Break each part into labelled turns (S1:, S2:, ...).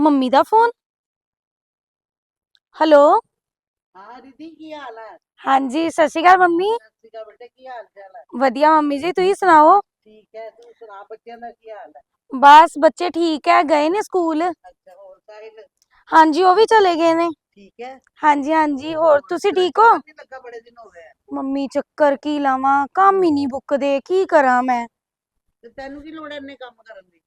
S1: Mummy ਦਾ phone hello
S2: ਹਾਂ ਰਿਧੀ ਕੀ ਹਾਲ ਹੈ
S1: ਹਾਂਜੀ ਸਤਿ ਸ਼੍ਰੀ ਅਕਾਲ ਮੰਮੀ
S2: ਸਤਿ ਸ਼੍ਰੀ ਅਕਾਲ ਬੇਟੇ ਕੀ ਹਾਲ ਚਾਲ ਹੈ
S1: ਵਧੀਆ ਮੰਮੀ ਜੀ ਤੁਸੀਂ ਸੁਣਾਓ
S2: ਠੀਕ ਹੈ ਤੂੰ ਸੁਣਾ ਬੱਚਿਆਂ ਦਾ ਕੀ ਹਾਲ ਹੈ
S1: ਬਸ ਬੱਚੇ ਠੀਕ ਹੈ ਗਏ ਨੇ ਸਕੂਲ
S2: ਅੱਛਾ ਹੋਰ ਸਾਹਿਲ
S1: ਹਾਂਜੀ ਉਹ ਵੀ ਚਲੇ ਗਏ ਨੇ
S2: ਠੀਕ ਹੈ
S1: ਹਾਂਜੀ ਹਾਂਜੀ ਹੋਰ ਤੁਸੀਂ ਠੀਕ ਹੋ
S2: ਨਹੀਂ ਲੱਗਾ ਬੜੇ ਦਿਨ ਹੋ ਗਏ ਆ।
S1: ਮੰਮੀ ਚੱਕਰ ਕੀ ਲਾਵਾਂ ਕੰਮ ਹੀ ਨਹੀਂ ਮੁੱਕਦੇ ਕੀ ਕਰਾਂ ਮੈਂ
S2: ਤੇ ਤੈਨੂੰ ਕੀ ਲੋੜ ਹੈ ਇੰਨੇ ਕੰਮ ਕਰਨ ਦੀ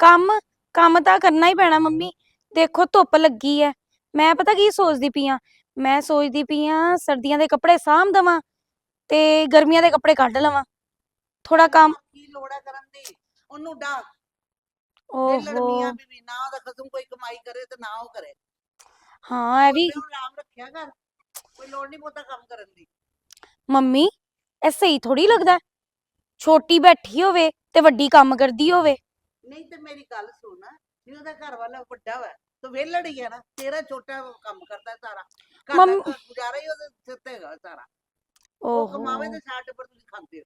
S1: ਕੰਮ ਕੰਮ ਤਾਂ ਕਰਨਾ ਹੀ ਪੈਣਾ ਮੰਮੀ। ਦੇਖੋ ਧੁੱਪ ਲੱਗੀ ਐ। ਮੈਂ ਪਤਾ ਕੀ ਸੋਚਦੀ ਪਈ ਆ? ਮੈਂ ਸੋਚਦੀ ਪਈ ਆ ਸਰਦੀਆਂ ਦੇ ਕੱਪੜੇ ਸਾਂਭ ਦਵਾਂ ਤੇ ਗਰਮੀਆਂ ਦੇ ਕੱਪੜੇ ਕੱਢ ਲਵਾਂ। ਥੋੜਾ ਕੰਮ
S2: ਕੀ ਲੋੜ ਹੈ ਕਰਨ ਦੀ? ਉਹਨੂੰ ਡਾਕ
S1: ਓਹੋ।
S2: ਲੜਮੀਆਂ ਵੀ ਵੀ ਨਾ ਉਹਦਾ ਖਸਮ ਕੋਈ ਕਮਾਈ ਕਰੇ ਤੇ ਨਾ ਉਹ ਕਰੇ।
S1: ਹਾਂ ਇਹ ਵੀ
S2: ਉਹਨੂੰ ਆਰਾਮ ਰੱਖਿਆ ਕਰ। ਕੋਈ ਲੋੜ ਨਹੀਂ ਬਹੁਤਾ ਕੰਮ ਕਰਨ ਦੀ।
S1: ਮੰਮੀ ਇਹ ਸਹੀ ਥੋੜੀ ਲੱਗਦਾ। ਹੈ। ਛੋਟੀ ਬੈਠੀ ਹੋਵੇ ਤੇ ਵੱਡੀ ਕੰਮ ਕਰਦੀ ਹੋਵੇ।
S2: ਨਹੀਂ ਤੇ ਮੇਰੀ ਗੱਲ ਸੁਣ ਜੇ ਉਹਦਾ ਘਰ ਵਾਲਾ ਵੱਡਾ ਵਾ ਤੂੰ ਵਿਹਲੜ ਹੀ ਹੈ ਨਾ ਤੇਰਾ ਛੋਟਾ ਕੰਮ ਕਰਦਾ ਸਾਰਾ। ਘਰ ਦਾ
S1: ਮੰਮ-
S2: ਗੁਜ਼ਾਰਾ ਹੀ ਉਹਦੇ ਸਿਰ ਤੇ ਹੈਗਾ ਸਾਰਾ। ਉਹ ਕਮਾਵੇ ਤੇ ਸਾਡ ਪਰ ਤੁਸੀਂ ਖਾਂਦੇ ਹੋ।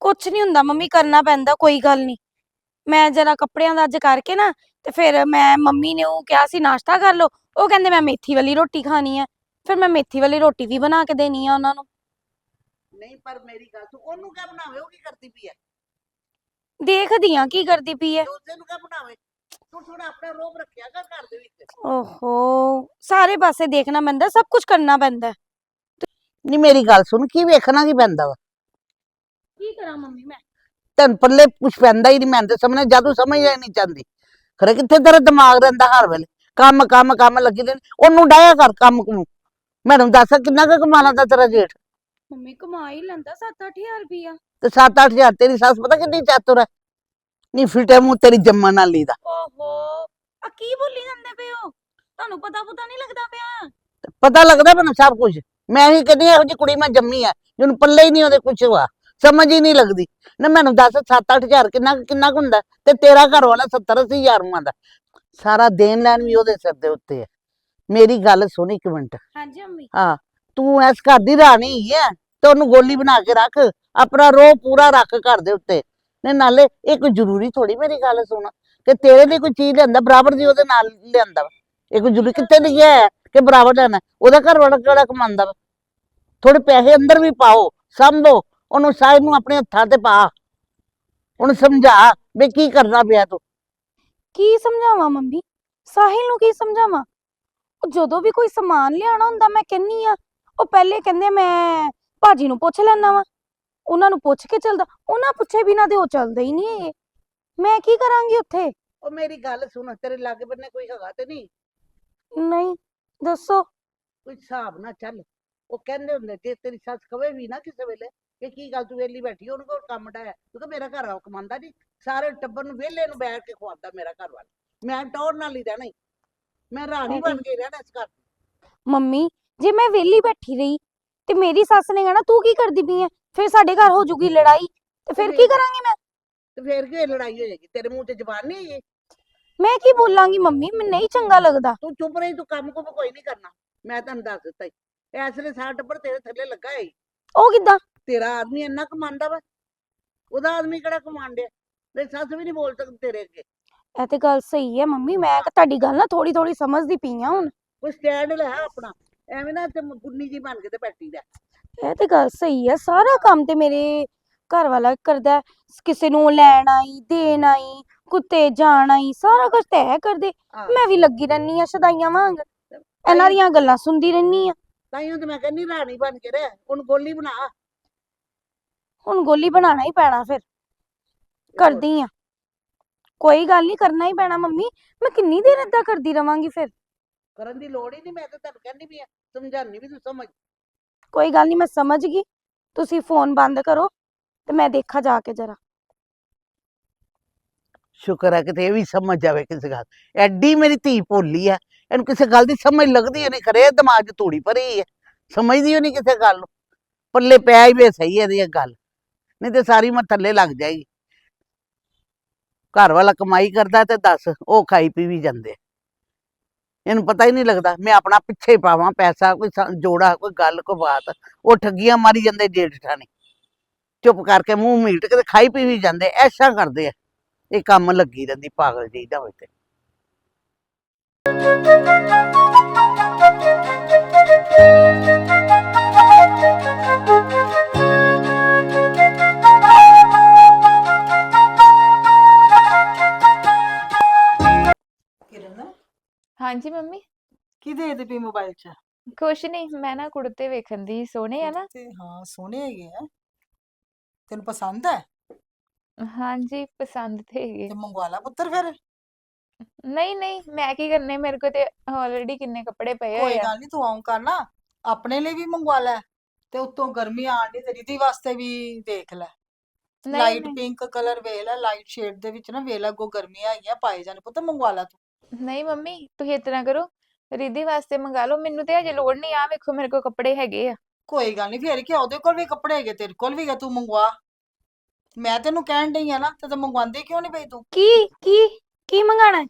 S1: ਕੁਛ ਨਹੀਂ ਹੁੰਦਾ ਮੰਮੀ ਕਰਨਾ ਪੈਂਦਾ ਕੋਈ ਗੱਲ ਨਹੀਂ ਮੈਂ ਜਰਾ ਕੱਪੜਿਆਂ ਦਾ ਅੱਜ ਕਰਕੇ ਨਾ ਤੇ ਫਿਰ ਮੈਂ ਮੰਮੀ ਨੇ ਉਹ ਕਿਹਾ ਸੀ ਨਾਸ਼ਤਾ ਕਰ ਲਓ। ਉਹ ਕਹਿੰਦੇ ਮੈਂ ਮੇਥੀ ਵਾਲੀ ਰੋਟੀ ਖਾਣੀ ਹੈ। ਫਿਰ ਮੈਂ ਮੇਥੀ ਵਾਲੀ ਰੋਟੀ ਵੀ ਬਣਾ ਕੇ ਦੇਣੀ ਆ ਉਹਨਾਂ ਨੂੰ।
S2: ਨਹੀਂ ਪਰ ਮੇਰੀ ਗੱਲ ਤੂੰ ਉਹਨੂੰ ਕਿਆ ਬਣਾਵੇ? ਉਹ ਕੀ ਕਰਦੀ ਪਈ ਹੈ?
S1: ਦੇਖਦੀ ਆ ਕੀ ਕਰਦੀ ਪਈ ਹੈ
S2: ਦੂਜੇ ਨੂੰ ਕਿਆ ਬਣਾਵੇ? ਤੂੰ ਥੋੜਾ ਆਪਣਾ ਰੋਬ ਰੱਖਿਆ ਕਰ ਘਰ ਦੇ ਵਿੱਚ।
S1: ਓਹੋ ਸਾਰੇ ਪਾਸੇ ਦੇਖਣਾ ਪੈਂਦਾ ਸਭ ਕੁਝ ਕਰਨਾ ਪੈਂਦਾ।
S2: ਨਹੀਂ ਮੇਰੀ ਗੱਲ ਸੁਣ ਕੀ ਵੇਖਣਾ ਕੀ ਪੈਂਦਾ ਵਾ?
S1: ਕੀ ਕਰਾਂ ਮੰਮੀ ਮੈਂ?
S2: ਤੈਨੂੰ ਪੱਲੇ ਕੁਛ ਪੈਂਦਾ ਹੀ ਨਹੀਂ ਮੈਂ ਤੇ ਸਮਝ ਜਾਦੂ ਸਮਝ ਹੀ ਨਹੀਂ ਚਾਹੁੰਦੀ ਖਰੇ ਕਿੱਥੇ ਤੇਰਾ ਦਿਮਾਗ ਰਹਿੰਦਾ ਹਰ ਵੇਲੇ? ਕੰਮ ਕੰਮ ਕੰਮ ਲੱਗੀ ਰਹਿੰਦੀ। ਉਹਨੂੰ ਡਾਇਆ ਕਰ ਕੰਮ ਨੂੰ ਮੈਨੂੰ ਦੱਸ ਕਿੰਨਾ ਕੁ ਕਮਾਣਾ ਦਾ ਤੇਰਾ ਜੇਠ?
S1: ਮੰਮੀ ਕਮਾ ਹੀ ਲੈਂਦਾ 7-8000 ਰੁਪਿਆ
S2: ਤੇ 7-8000 ਤੇਰੀ ਸੱਸ ਪਤਾ ਕਿੰਨੀ ਚਾਤੁਰ ਹੈ? ਨਹੀਂ ਫਿਟੇ ਮੂੰਹ ਤੇਰੀ ਜੰਮਣ ਵਾਲੀ ਦਾ।
S1: ਓਹੋ ਆ ਕੀ ਬੋਲੀ ਜਾਂਦੇ ਪਏ ਹੋ? ਤੁਹਾਨੂੰ ਪਤਾ ਪਤਾ ਨਹੀਂ ਲੱਗਦਾ ਪਿਆ?
S2: ਪਤਾ ਲੱਗਦਾ ਮੈਨੂੰ ਸਭ ਕੁਝ। ਮੈਂ ਹੀ ਕਹਿੰਦੀ ਹਾਂ, ਇਹੋ ਜਿਹੀ ਕੁੜੀ ਮੈਂ ਜੰਮੀ ਆ ਜਿਹਨੂੰ ਪੱਲੇ ਹੀ ਨਹੀਂ ਉਹਦੇ ਕੁਝ ਹੋਆ ਸਮਝ ਹੀ ਨਹੀਂ ਲੱਗਦੀ। ਨਾ ਮੈਨੂੰ ਦੱਸ 7-8000 ਕਿੰਨਾ ਕਿੰਨਾ ਹੁੰਦਾ? ਤੇ ਤੇਰਾ ਘਰ ਵਾਲਾ 70-80000 ਮੰਗਦਾ। ਸਾਰਾ ਦੇਣ ਲੈਣ ਵੀ ਉਹਦੇ ਸਿਰ ਦੇ ਉੱਤੇ ਹੈ ਮੇਰੀ ਗੱਲ ਸੁਣ ਇੱਕ ਮਿੰਟ।
S1: ਹਾਂਜੀ ਮੰਮੀ।
S2: ਤੂੰ ਇਸ ਘਰ ਦੀ ਰਾਣੀ ਹੀ ਹੈ ਤੇ ਉਹਨੂੰ ਗੋਲੀ ਬਣਾ ਕੇ ਰੱਖ, ਆਪਣਾ ਰੋਹ ਪੂਰਾ ਰੱਖ ਘਰ ਦੇ ਉੱਤੇ। ਨੇ ਨਾਲੇ ਇਹ ਕੋਈ ਜ਼ਰੂਰੀ ਥੋੜੀ ਮੇਰੀ ਗੱਲ ਸੁਣ, ਕਿ ਤੇਰੇ ਲਈ ਕੋਈ ਚੀਜ਼ ਲਿਆਂਦਾ, ਬਰਾਬਰ ਦੀ ਉਹਦੇ ਨਾਲ ਲਿਆਂਦਾ ਵਾ। ਇਹ ਕੋਈ ਜ਼ਰੂਰੀ ਕਿੱਥੇ ਲਿਖਿਆ ਹੈ ਕਿ ਬਰਾਬਰ ਲੈਣਾ ਉਹਦਾ ਘਰ ਵਾਲਾ ਕਿਹੜਾ ਕਮਾਉਂਦਾ ਥੋੜੇ ਪੈਸੇ ਅੰਦਰ ਵੀ ਪਾਓ ਸੰਭੋ ਉਹਨੂੰ ਸਾਹਿਬ ਨੂੰ ਆਪਣੇ ਹੱਥਾਂ ਤੇ ਪਾ। ਉਹਨੂੰ ਸਮਝਾ ਵੀ ਕੀ ਕਰਦਾ ਪਿਆ ਤੂੰ।
S1: ਕੀ ਸਮਝਾਵਾਂ ਮੰਮੀ? ਸਾਹਿਲ ਨੂੰ ਕੀ ਸਮਝਾਵਾਂ? ਜਦੋਂ ਵੀ ਕੋਈ ਸਮਾਨ ਲਿਆਣਾ ਹੁੰਦਾ, ਮੈਂ ਕਹਿੰਨੀ ਆ ਉਹ ਪਹਿਲੇ ਕਹਿੰਦੇ ਮੈਂ ਭਾਜੀ ਨੂੰ ਪੁੱਛ ਲੈਣਾ ਵਾ। ਉਹਨਾਂ ਨੂੰ ਪੁੱਛ ਕੇ ਚੱਲਦਾ। ਉਹਨਾਂ ਪੁੱਛੇ ਬਿਨਾਂ ਤੇ ਉਹ ਚੱਲਦਾ ਹੀ ਨਹੀਂ ਇਹ। ਮੈਂ ਕੀ ਕਰਾਂਗੀ ਉੱਥੇ?
S2: ਉਹ ਮੇਰੀ ਗੱਲ ਸੁਣ ਤੇਰੇ ਲਾਗੇ ਬੰਨੇ ਕੋਈ ਹੈਗਾ ਤੇ ਨਹੀਂ?
S1: ਨਹੀਂ ਦੱਸੋ।
S2: ਕੋਈ ਹਿਸਾਬ ਨਾ ਚੱਲ। ਉਹ ਕਹਿੰਦੇ ਹੁੰਦੇ ਜੇ ਤੇਰੀ ਸੱਸ ਕਵੇ ਵੀ ਨਾ ਕਿਸੇ ਵੇਲੇ ਕਿ ਕੀ ਗੱਲ ਤੂੰ ਵਿਹਲੀ ਬੈਠੀ ਉਹਨੂੰ ਕੋਲ ਕੰਮ ਡਾਇਆ? ਤੂੰ ਕਿ ਮੇਰਾ ਘਰ ਆ ਕਮਾਉਂਦਾ ਨਹੀਂ। ਸਾਰੇ ਟੱਬਰ ਨੂੰ ਵਿਹਲੇ ਨੂੰ ਬੈਠ ਕੇ ਖਵਾਉਂਦਾ ਮੇਰਾ ਘਰ ਵਾਲਾ। ਮੈਂ ਟੌਰ ਨਾਲ ਹੀ ਰਹਿਣਾ ਈ। ਮੈਂ ਰਾਣੀ ਬਣ ਕੇ ਰਹਿਣਾ ਇਸ ਘਰ ਦੀ।
S1: ਮੰਮੀ ਜੇ ਮੈਂ ਵਿਹਲੀ ਬੈਠੀ ਰਹੀ ਤੇ ਮੇਰੀ ਸੱਸ ਨੇ ਕਹਿਣਾ ਤੂੰ ਕੀ ਕਰਦੀ ਪਈ ਐ? ਫਿਰ ਸਾਡੇ ਘਰ ਹੋ ਜੂਗੀ ਲੜਾਈ। ਤੇ ਫਿਰ ਕੀ ਕਰਾਂਗੀ ਮੈਂ?
S2: ਤੇ ਫੇਰ ਕੀ ਲੜਾਈ ਹੋ ਜਾਏਗੀ ਤੇਰੇ ਮੂੰਹ ਤੇ ਜ਼ਬਾਨ ਨਹੀਂ ਹੈ
S1: ਮੈਂ ਕੀ ਬੋਲਾਂਗੀ ਮੰਮੀ? ਮੈਨੂੰ ਨਹੀਂ ਚੰਗਾ ਲੱਗਦਾ।
S2: ਤੂੰ ਚੁੱਪ ਰਹੀ ਤੂੰ ਕੰਮ ਕੁਮ ਕੋਈ ਨਹੀਂ ਕਰਨਾ। ਮੈਂ ਤੁਹਾਨੂੰ ਦੱਸ ਦਿੱਤਾ ਈ। ਇਸ ਵੇਲੇ ਸਾਰਾ ਟੱਬਰ ਤੇਰੇ ਥੱਲੇ ਲੱਗਾ ਹੈ
S1: ਉਹ ਕਿੱਦਾਂ?
S2: ਤੇਰਾ ਆਦਮੀ ਇੰਨਾ ਕਮਾਉਂਦਾ ਵਾ। ਉਹਦਾ ਆਦਮੀ ਕਿਹੜਾ ਕਮਾਉਂਦਿਆ ਤੇ ਸੱਸ ਵੀ ਨਹੀਂ ਬੋਲ ਸਕਦੀ ਤੇਰੇ ਅੱਗੇ।
S1: ਇਹ ਤੇ ਗੱਲ ਸਹੀ ਹੈ ਮੰਮੀ ਮੈਂ ਤਾਂ ਤੁਹਾਡੀ ਗੱਲ ਨਾ ਥੋੜੀ ਥੋੜੀ ਸਮਝਦੀ ਪਈ ਆ ਹੁਣ।
S2: ਕੋਈ ਸਟੈਂਡ ਲੈ ਆਪਣਾ। ਐਵੇਂ ਨਾ ਤੇ ਗੁੰਨੀ ਜੀ ਬਣ ਕੇ ਤੇ ਬੈਠੀ ਰਹਿ।
S1: ਇਹ ਤੇ ਗੱਲ ਸਹੀ ਹੈ ਸਾਰਾ ਕੰਮ ਤੇ ਮੇਰੇ ਘਰ ਵਾਲਾ ਕਰਦਾ ਹੈ। ਕਿਸੇ ਨੂੰ ਲੈਣ ਆਈ ਦੇਣ ਆਈ ਕੁੱਤੇ ਜਾਣ ਆਈ ਸਾਰਾ ਕੁਝ ਤੈ ਕਰਦੇ।
S2: ਆਹ।
S1: ਮੈਂ ਵੀ ਲੱਗੀ ਰਹਿਨੀ ਆ ਸਦਾਈਆਂ ਵਾਂਗ। ਇਹਨਾਂ ਦੀਆਂ ਗੱਲਾਂ ਸੁਣਦੀ ਰਹਿਨੀ ਆ
S2: ਤਾਈਓ ਤੇ ਮੈਂ ਕਹਿੰਨੀ ਰਾਣੀ ਬਣ ਕੇ ਰਹਿ ਉਹਨੂੰ ਗੋਲੀ ਬਣਾ।
S1: ਹੁਣ ਗੋਲੀ ਬਣਾਉਣਾ ਹੀ ਪੈਣਾ ਫਿਰ। ਕਰਦੀ ਆ ਕੋਈ ਗੱਲ ਨਹੀਂ ਕਰਨਾ ਹੀ ਪੈਣਾ ਮੰਮੀ। ਮੈਂ ਕਿੰਨੀ ਦੇਰ ਏਦਾਂ ਕਰਦੀ ਰਵਾਂਗੀ ਫਿਰ।
S2: ਕਰਨ ਦੀ ਲੋੜ ਹੀ ਨਹੀਂ ਮੈਂ ਤਾਂ ਤੁਹਾਨੂੰ ਕਹਿੰਦੀ ਵੀ ਆ ਸਮਝਾਉਣੀ ਵੀ ਤੂੰ ਸਮਝ।
S1: ਕੋਈ ਗੱਲ ਨਹੀਂ ਮੈਂ ਸਮਝ ਗਈ। ਤੁਸੀਂ ਫੋਨ ਬੰਦ ਕਰੋ ਤੇ ਮੈਂ ਦੇਖਾ ਜਾ ਕੇ ਜਰਾ।
S2: ਸ਼ੁਕਰ ਹੈ ਕਿ ਇਹ ਵੀ ਸਮਝ ਜਾਵੇ ਕਿਸੇ ਗੱਲ ਐਡੀ ਮੇਰੀ ਧੀ ਭੋਲੀ ਆ ਇਹਨੂੰ ਕਿਸੇ ਗੱਲ ਦੀ ਸਮਝ ਲੱਗਦੀ ਨਹੀਂ ਖਰੇ ਦਿਮਾਗ 'ਚ ਧੂੜੀ ਭਰੀ ਹੈ। ਸਮਝਦੀ ਓ ਨਹੀਂ ਕਿਸੇ ਗੱਲ ਨੂੰ। ਪੱਲੇ ਪਿਆ ਹੀ ਵੇ ਸਹੀ ਇਹਦੀ ਇਹ ਗੱਲ। ਨਹੀਂ ਤੇ ਸਾਰੀ ਮੈਂ ਥੱਲੇ ਲੱਗ ਜਾਏਗੀ। ਘਰ ਵਾਲਾ ਕਮਾਈ ਕਰਦਾ ਤੇ ਦੱਸ ਉਹ ਖਾਈ ਪੀ ਵੀ ਜਾਂਦੇ ਇਹਨੂੰ ਪਤਾ ਹੀ ਨਹੀਂ ਲੱਗਦਾ, ਮੈਂ ਆਪਣਾ ਪਿੱਛੇ ਪਾਵਾਂ ਪੈਸਾ, ਕੋਈ ਜੋੜਾ, ਕੋਈ ਗੱਲ, ਕੋਈ ਬਾਤ। ਉਹ ਠੱਗੀਆਂ ਮਾਰੀ ਜਾਂਦੇ ਜੇਠ ਠਾਣੀ। ਚੁੱਪ ਕਰਕੇ ਮੂੰਹ ਮੀਟ ਕੇ ਖਾਈ ਪੀ ਵੀ ਜਾਂਦੇ, ਐਸਾ ਕਰਦੇ ਆ। ਇਹ ਕੰਮ ਲੱਗੀ ਰਹਿੰਦੀ ਪਾਗਲ ਜਿਹੀ ਦਾ ਹੋਏ ਤੇ।
S3: ਕਿਰਨ ਮੋਬਾਈਲ 'ਚ
S4: ਕੁਛ ਨਹੀਂ ਮੈਂ ਨਾ ਕੁੜਤੇ ਵੇਖਣ ਦੀ ਸੋਹਣੇ ਆ ਨਾ।
S3: ਤੇ ਹਾਂ ਸੋਹਣੇ ਹੈਗੇ ਆ। ਤੈਨੂੰ ਪਸੰਦ ਹੈ
S4: ਹਾਂਜੀ ਪਸੰਦ ਤੇ ਹੈਗੇ।
S3: ਤੇ ਮੰਗਵਾ ਲਾ ਪੁੱਤਰ ਫਿਰ।
S4: ਨਹੀਂ ਨਹੀਂ ਮੈਂ ਕੀ ਕਰਨੇ ਮੇਰੇ ਕੋਲ ਤੇ ਆਲਰੇਡੀ ਕਿੰਨੇ ਕੱਪੜੇ ਪਏ
S3: ਕੋਈ
S4: ਹੋਏ ਆ।
S3: ਗੱਲ ਨਹੀਂ ਤੂੰ ਆਉਂ ਕਰ ਨਾ ਆਪਣੇ ਲਈ ਵੀ ਮੰਗਵਾ ਲੈ ਤੇ ਉੱਤੋਂ ਗਰਮੀ ਆਣ ਦੀ ਤੇ ਰਿਧੀ ਵਾਸਤੇ ਵੀ ਦੇਖ ਲੈ।
S4: ਨਹੀਂ
S3: ਲਾਈਟ
S4: ਨਹੀਂ।
S3: ਪਿੰਕ ਕਲਰ ਵੇਖ ਲੈ ਲਾਈਟ ਸ਼ੇਡ ਦੇ ਵਿੱਚ ਨਾ ਵੇਖ ਲੈ ਅੱਗੋਂ ਗਰਮੀਆਂ ਆਈਆਂ ਪਾਏ ਜਾਣ ਪੁੱਤ ਮੰਗਵਾ ਲਾ ਤੂੰ।
S4: ਨਹੀਂ ਮੰਮੀ ਤੁਸੀਂ ਇਤਨਾ ਕਰੋ ਰਿਧੀ ਵਾਸਤੇ ਮੰਗਾ ਲਓ ਮੈਨੂੰ ਤੇ ਹਜੇ ਲੋੜ ਨਹੀਂ ਆ ਵੇਖੋ ਮੇਰੇ ਕੋਲ ਕੱਪੜੇ ਹੈਗੇ ਆ।
S3: ਕੋਈ ਗੱਲ ਨਹੀਂ ਫੇਰ ਕੀ ਉਹਦੇ ਕੋਲ ਵੀ ਕੱਪੜੇ ਹੈਗੇ ਤੇਰੇ ਕੋਲ ਵੀ ਹੈਗੇ ਤੂੰ ਮੰਗਵਾ। ਮੈਂ ਤੈਨੂੰ ਕਹਿਣ ਡਈ ਆ ਨਾ ਤੇ ਤੂੰ ਮੰਗਵਾਉਂਦੀ ਕਿਉਂ ਨਹੀਂ ਪਈ ਤੂੰ?
S1: ਕੀ ਕੀ ਕੀ ਮੰਗਾਣਾ?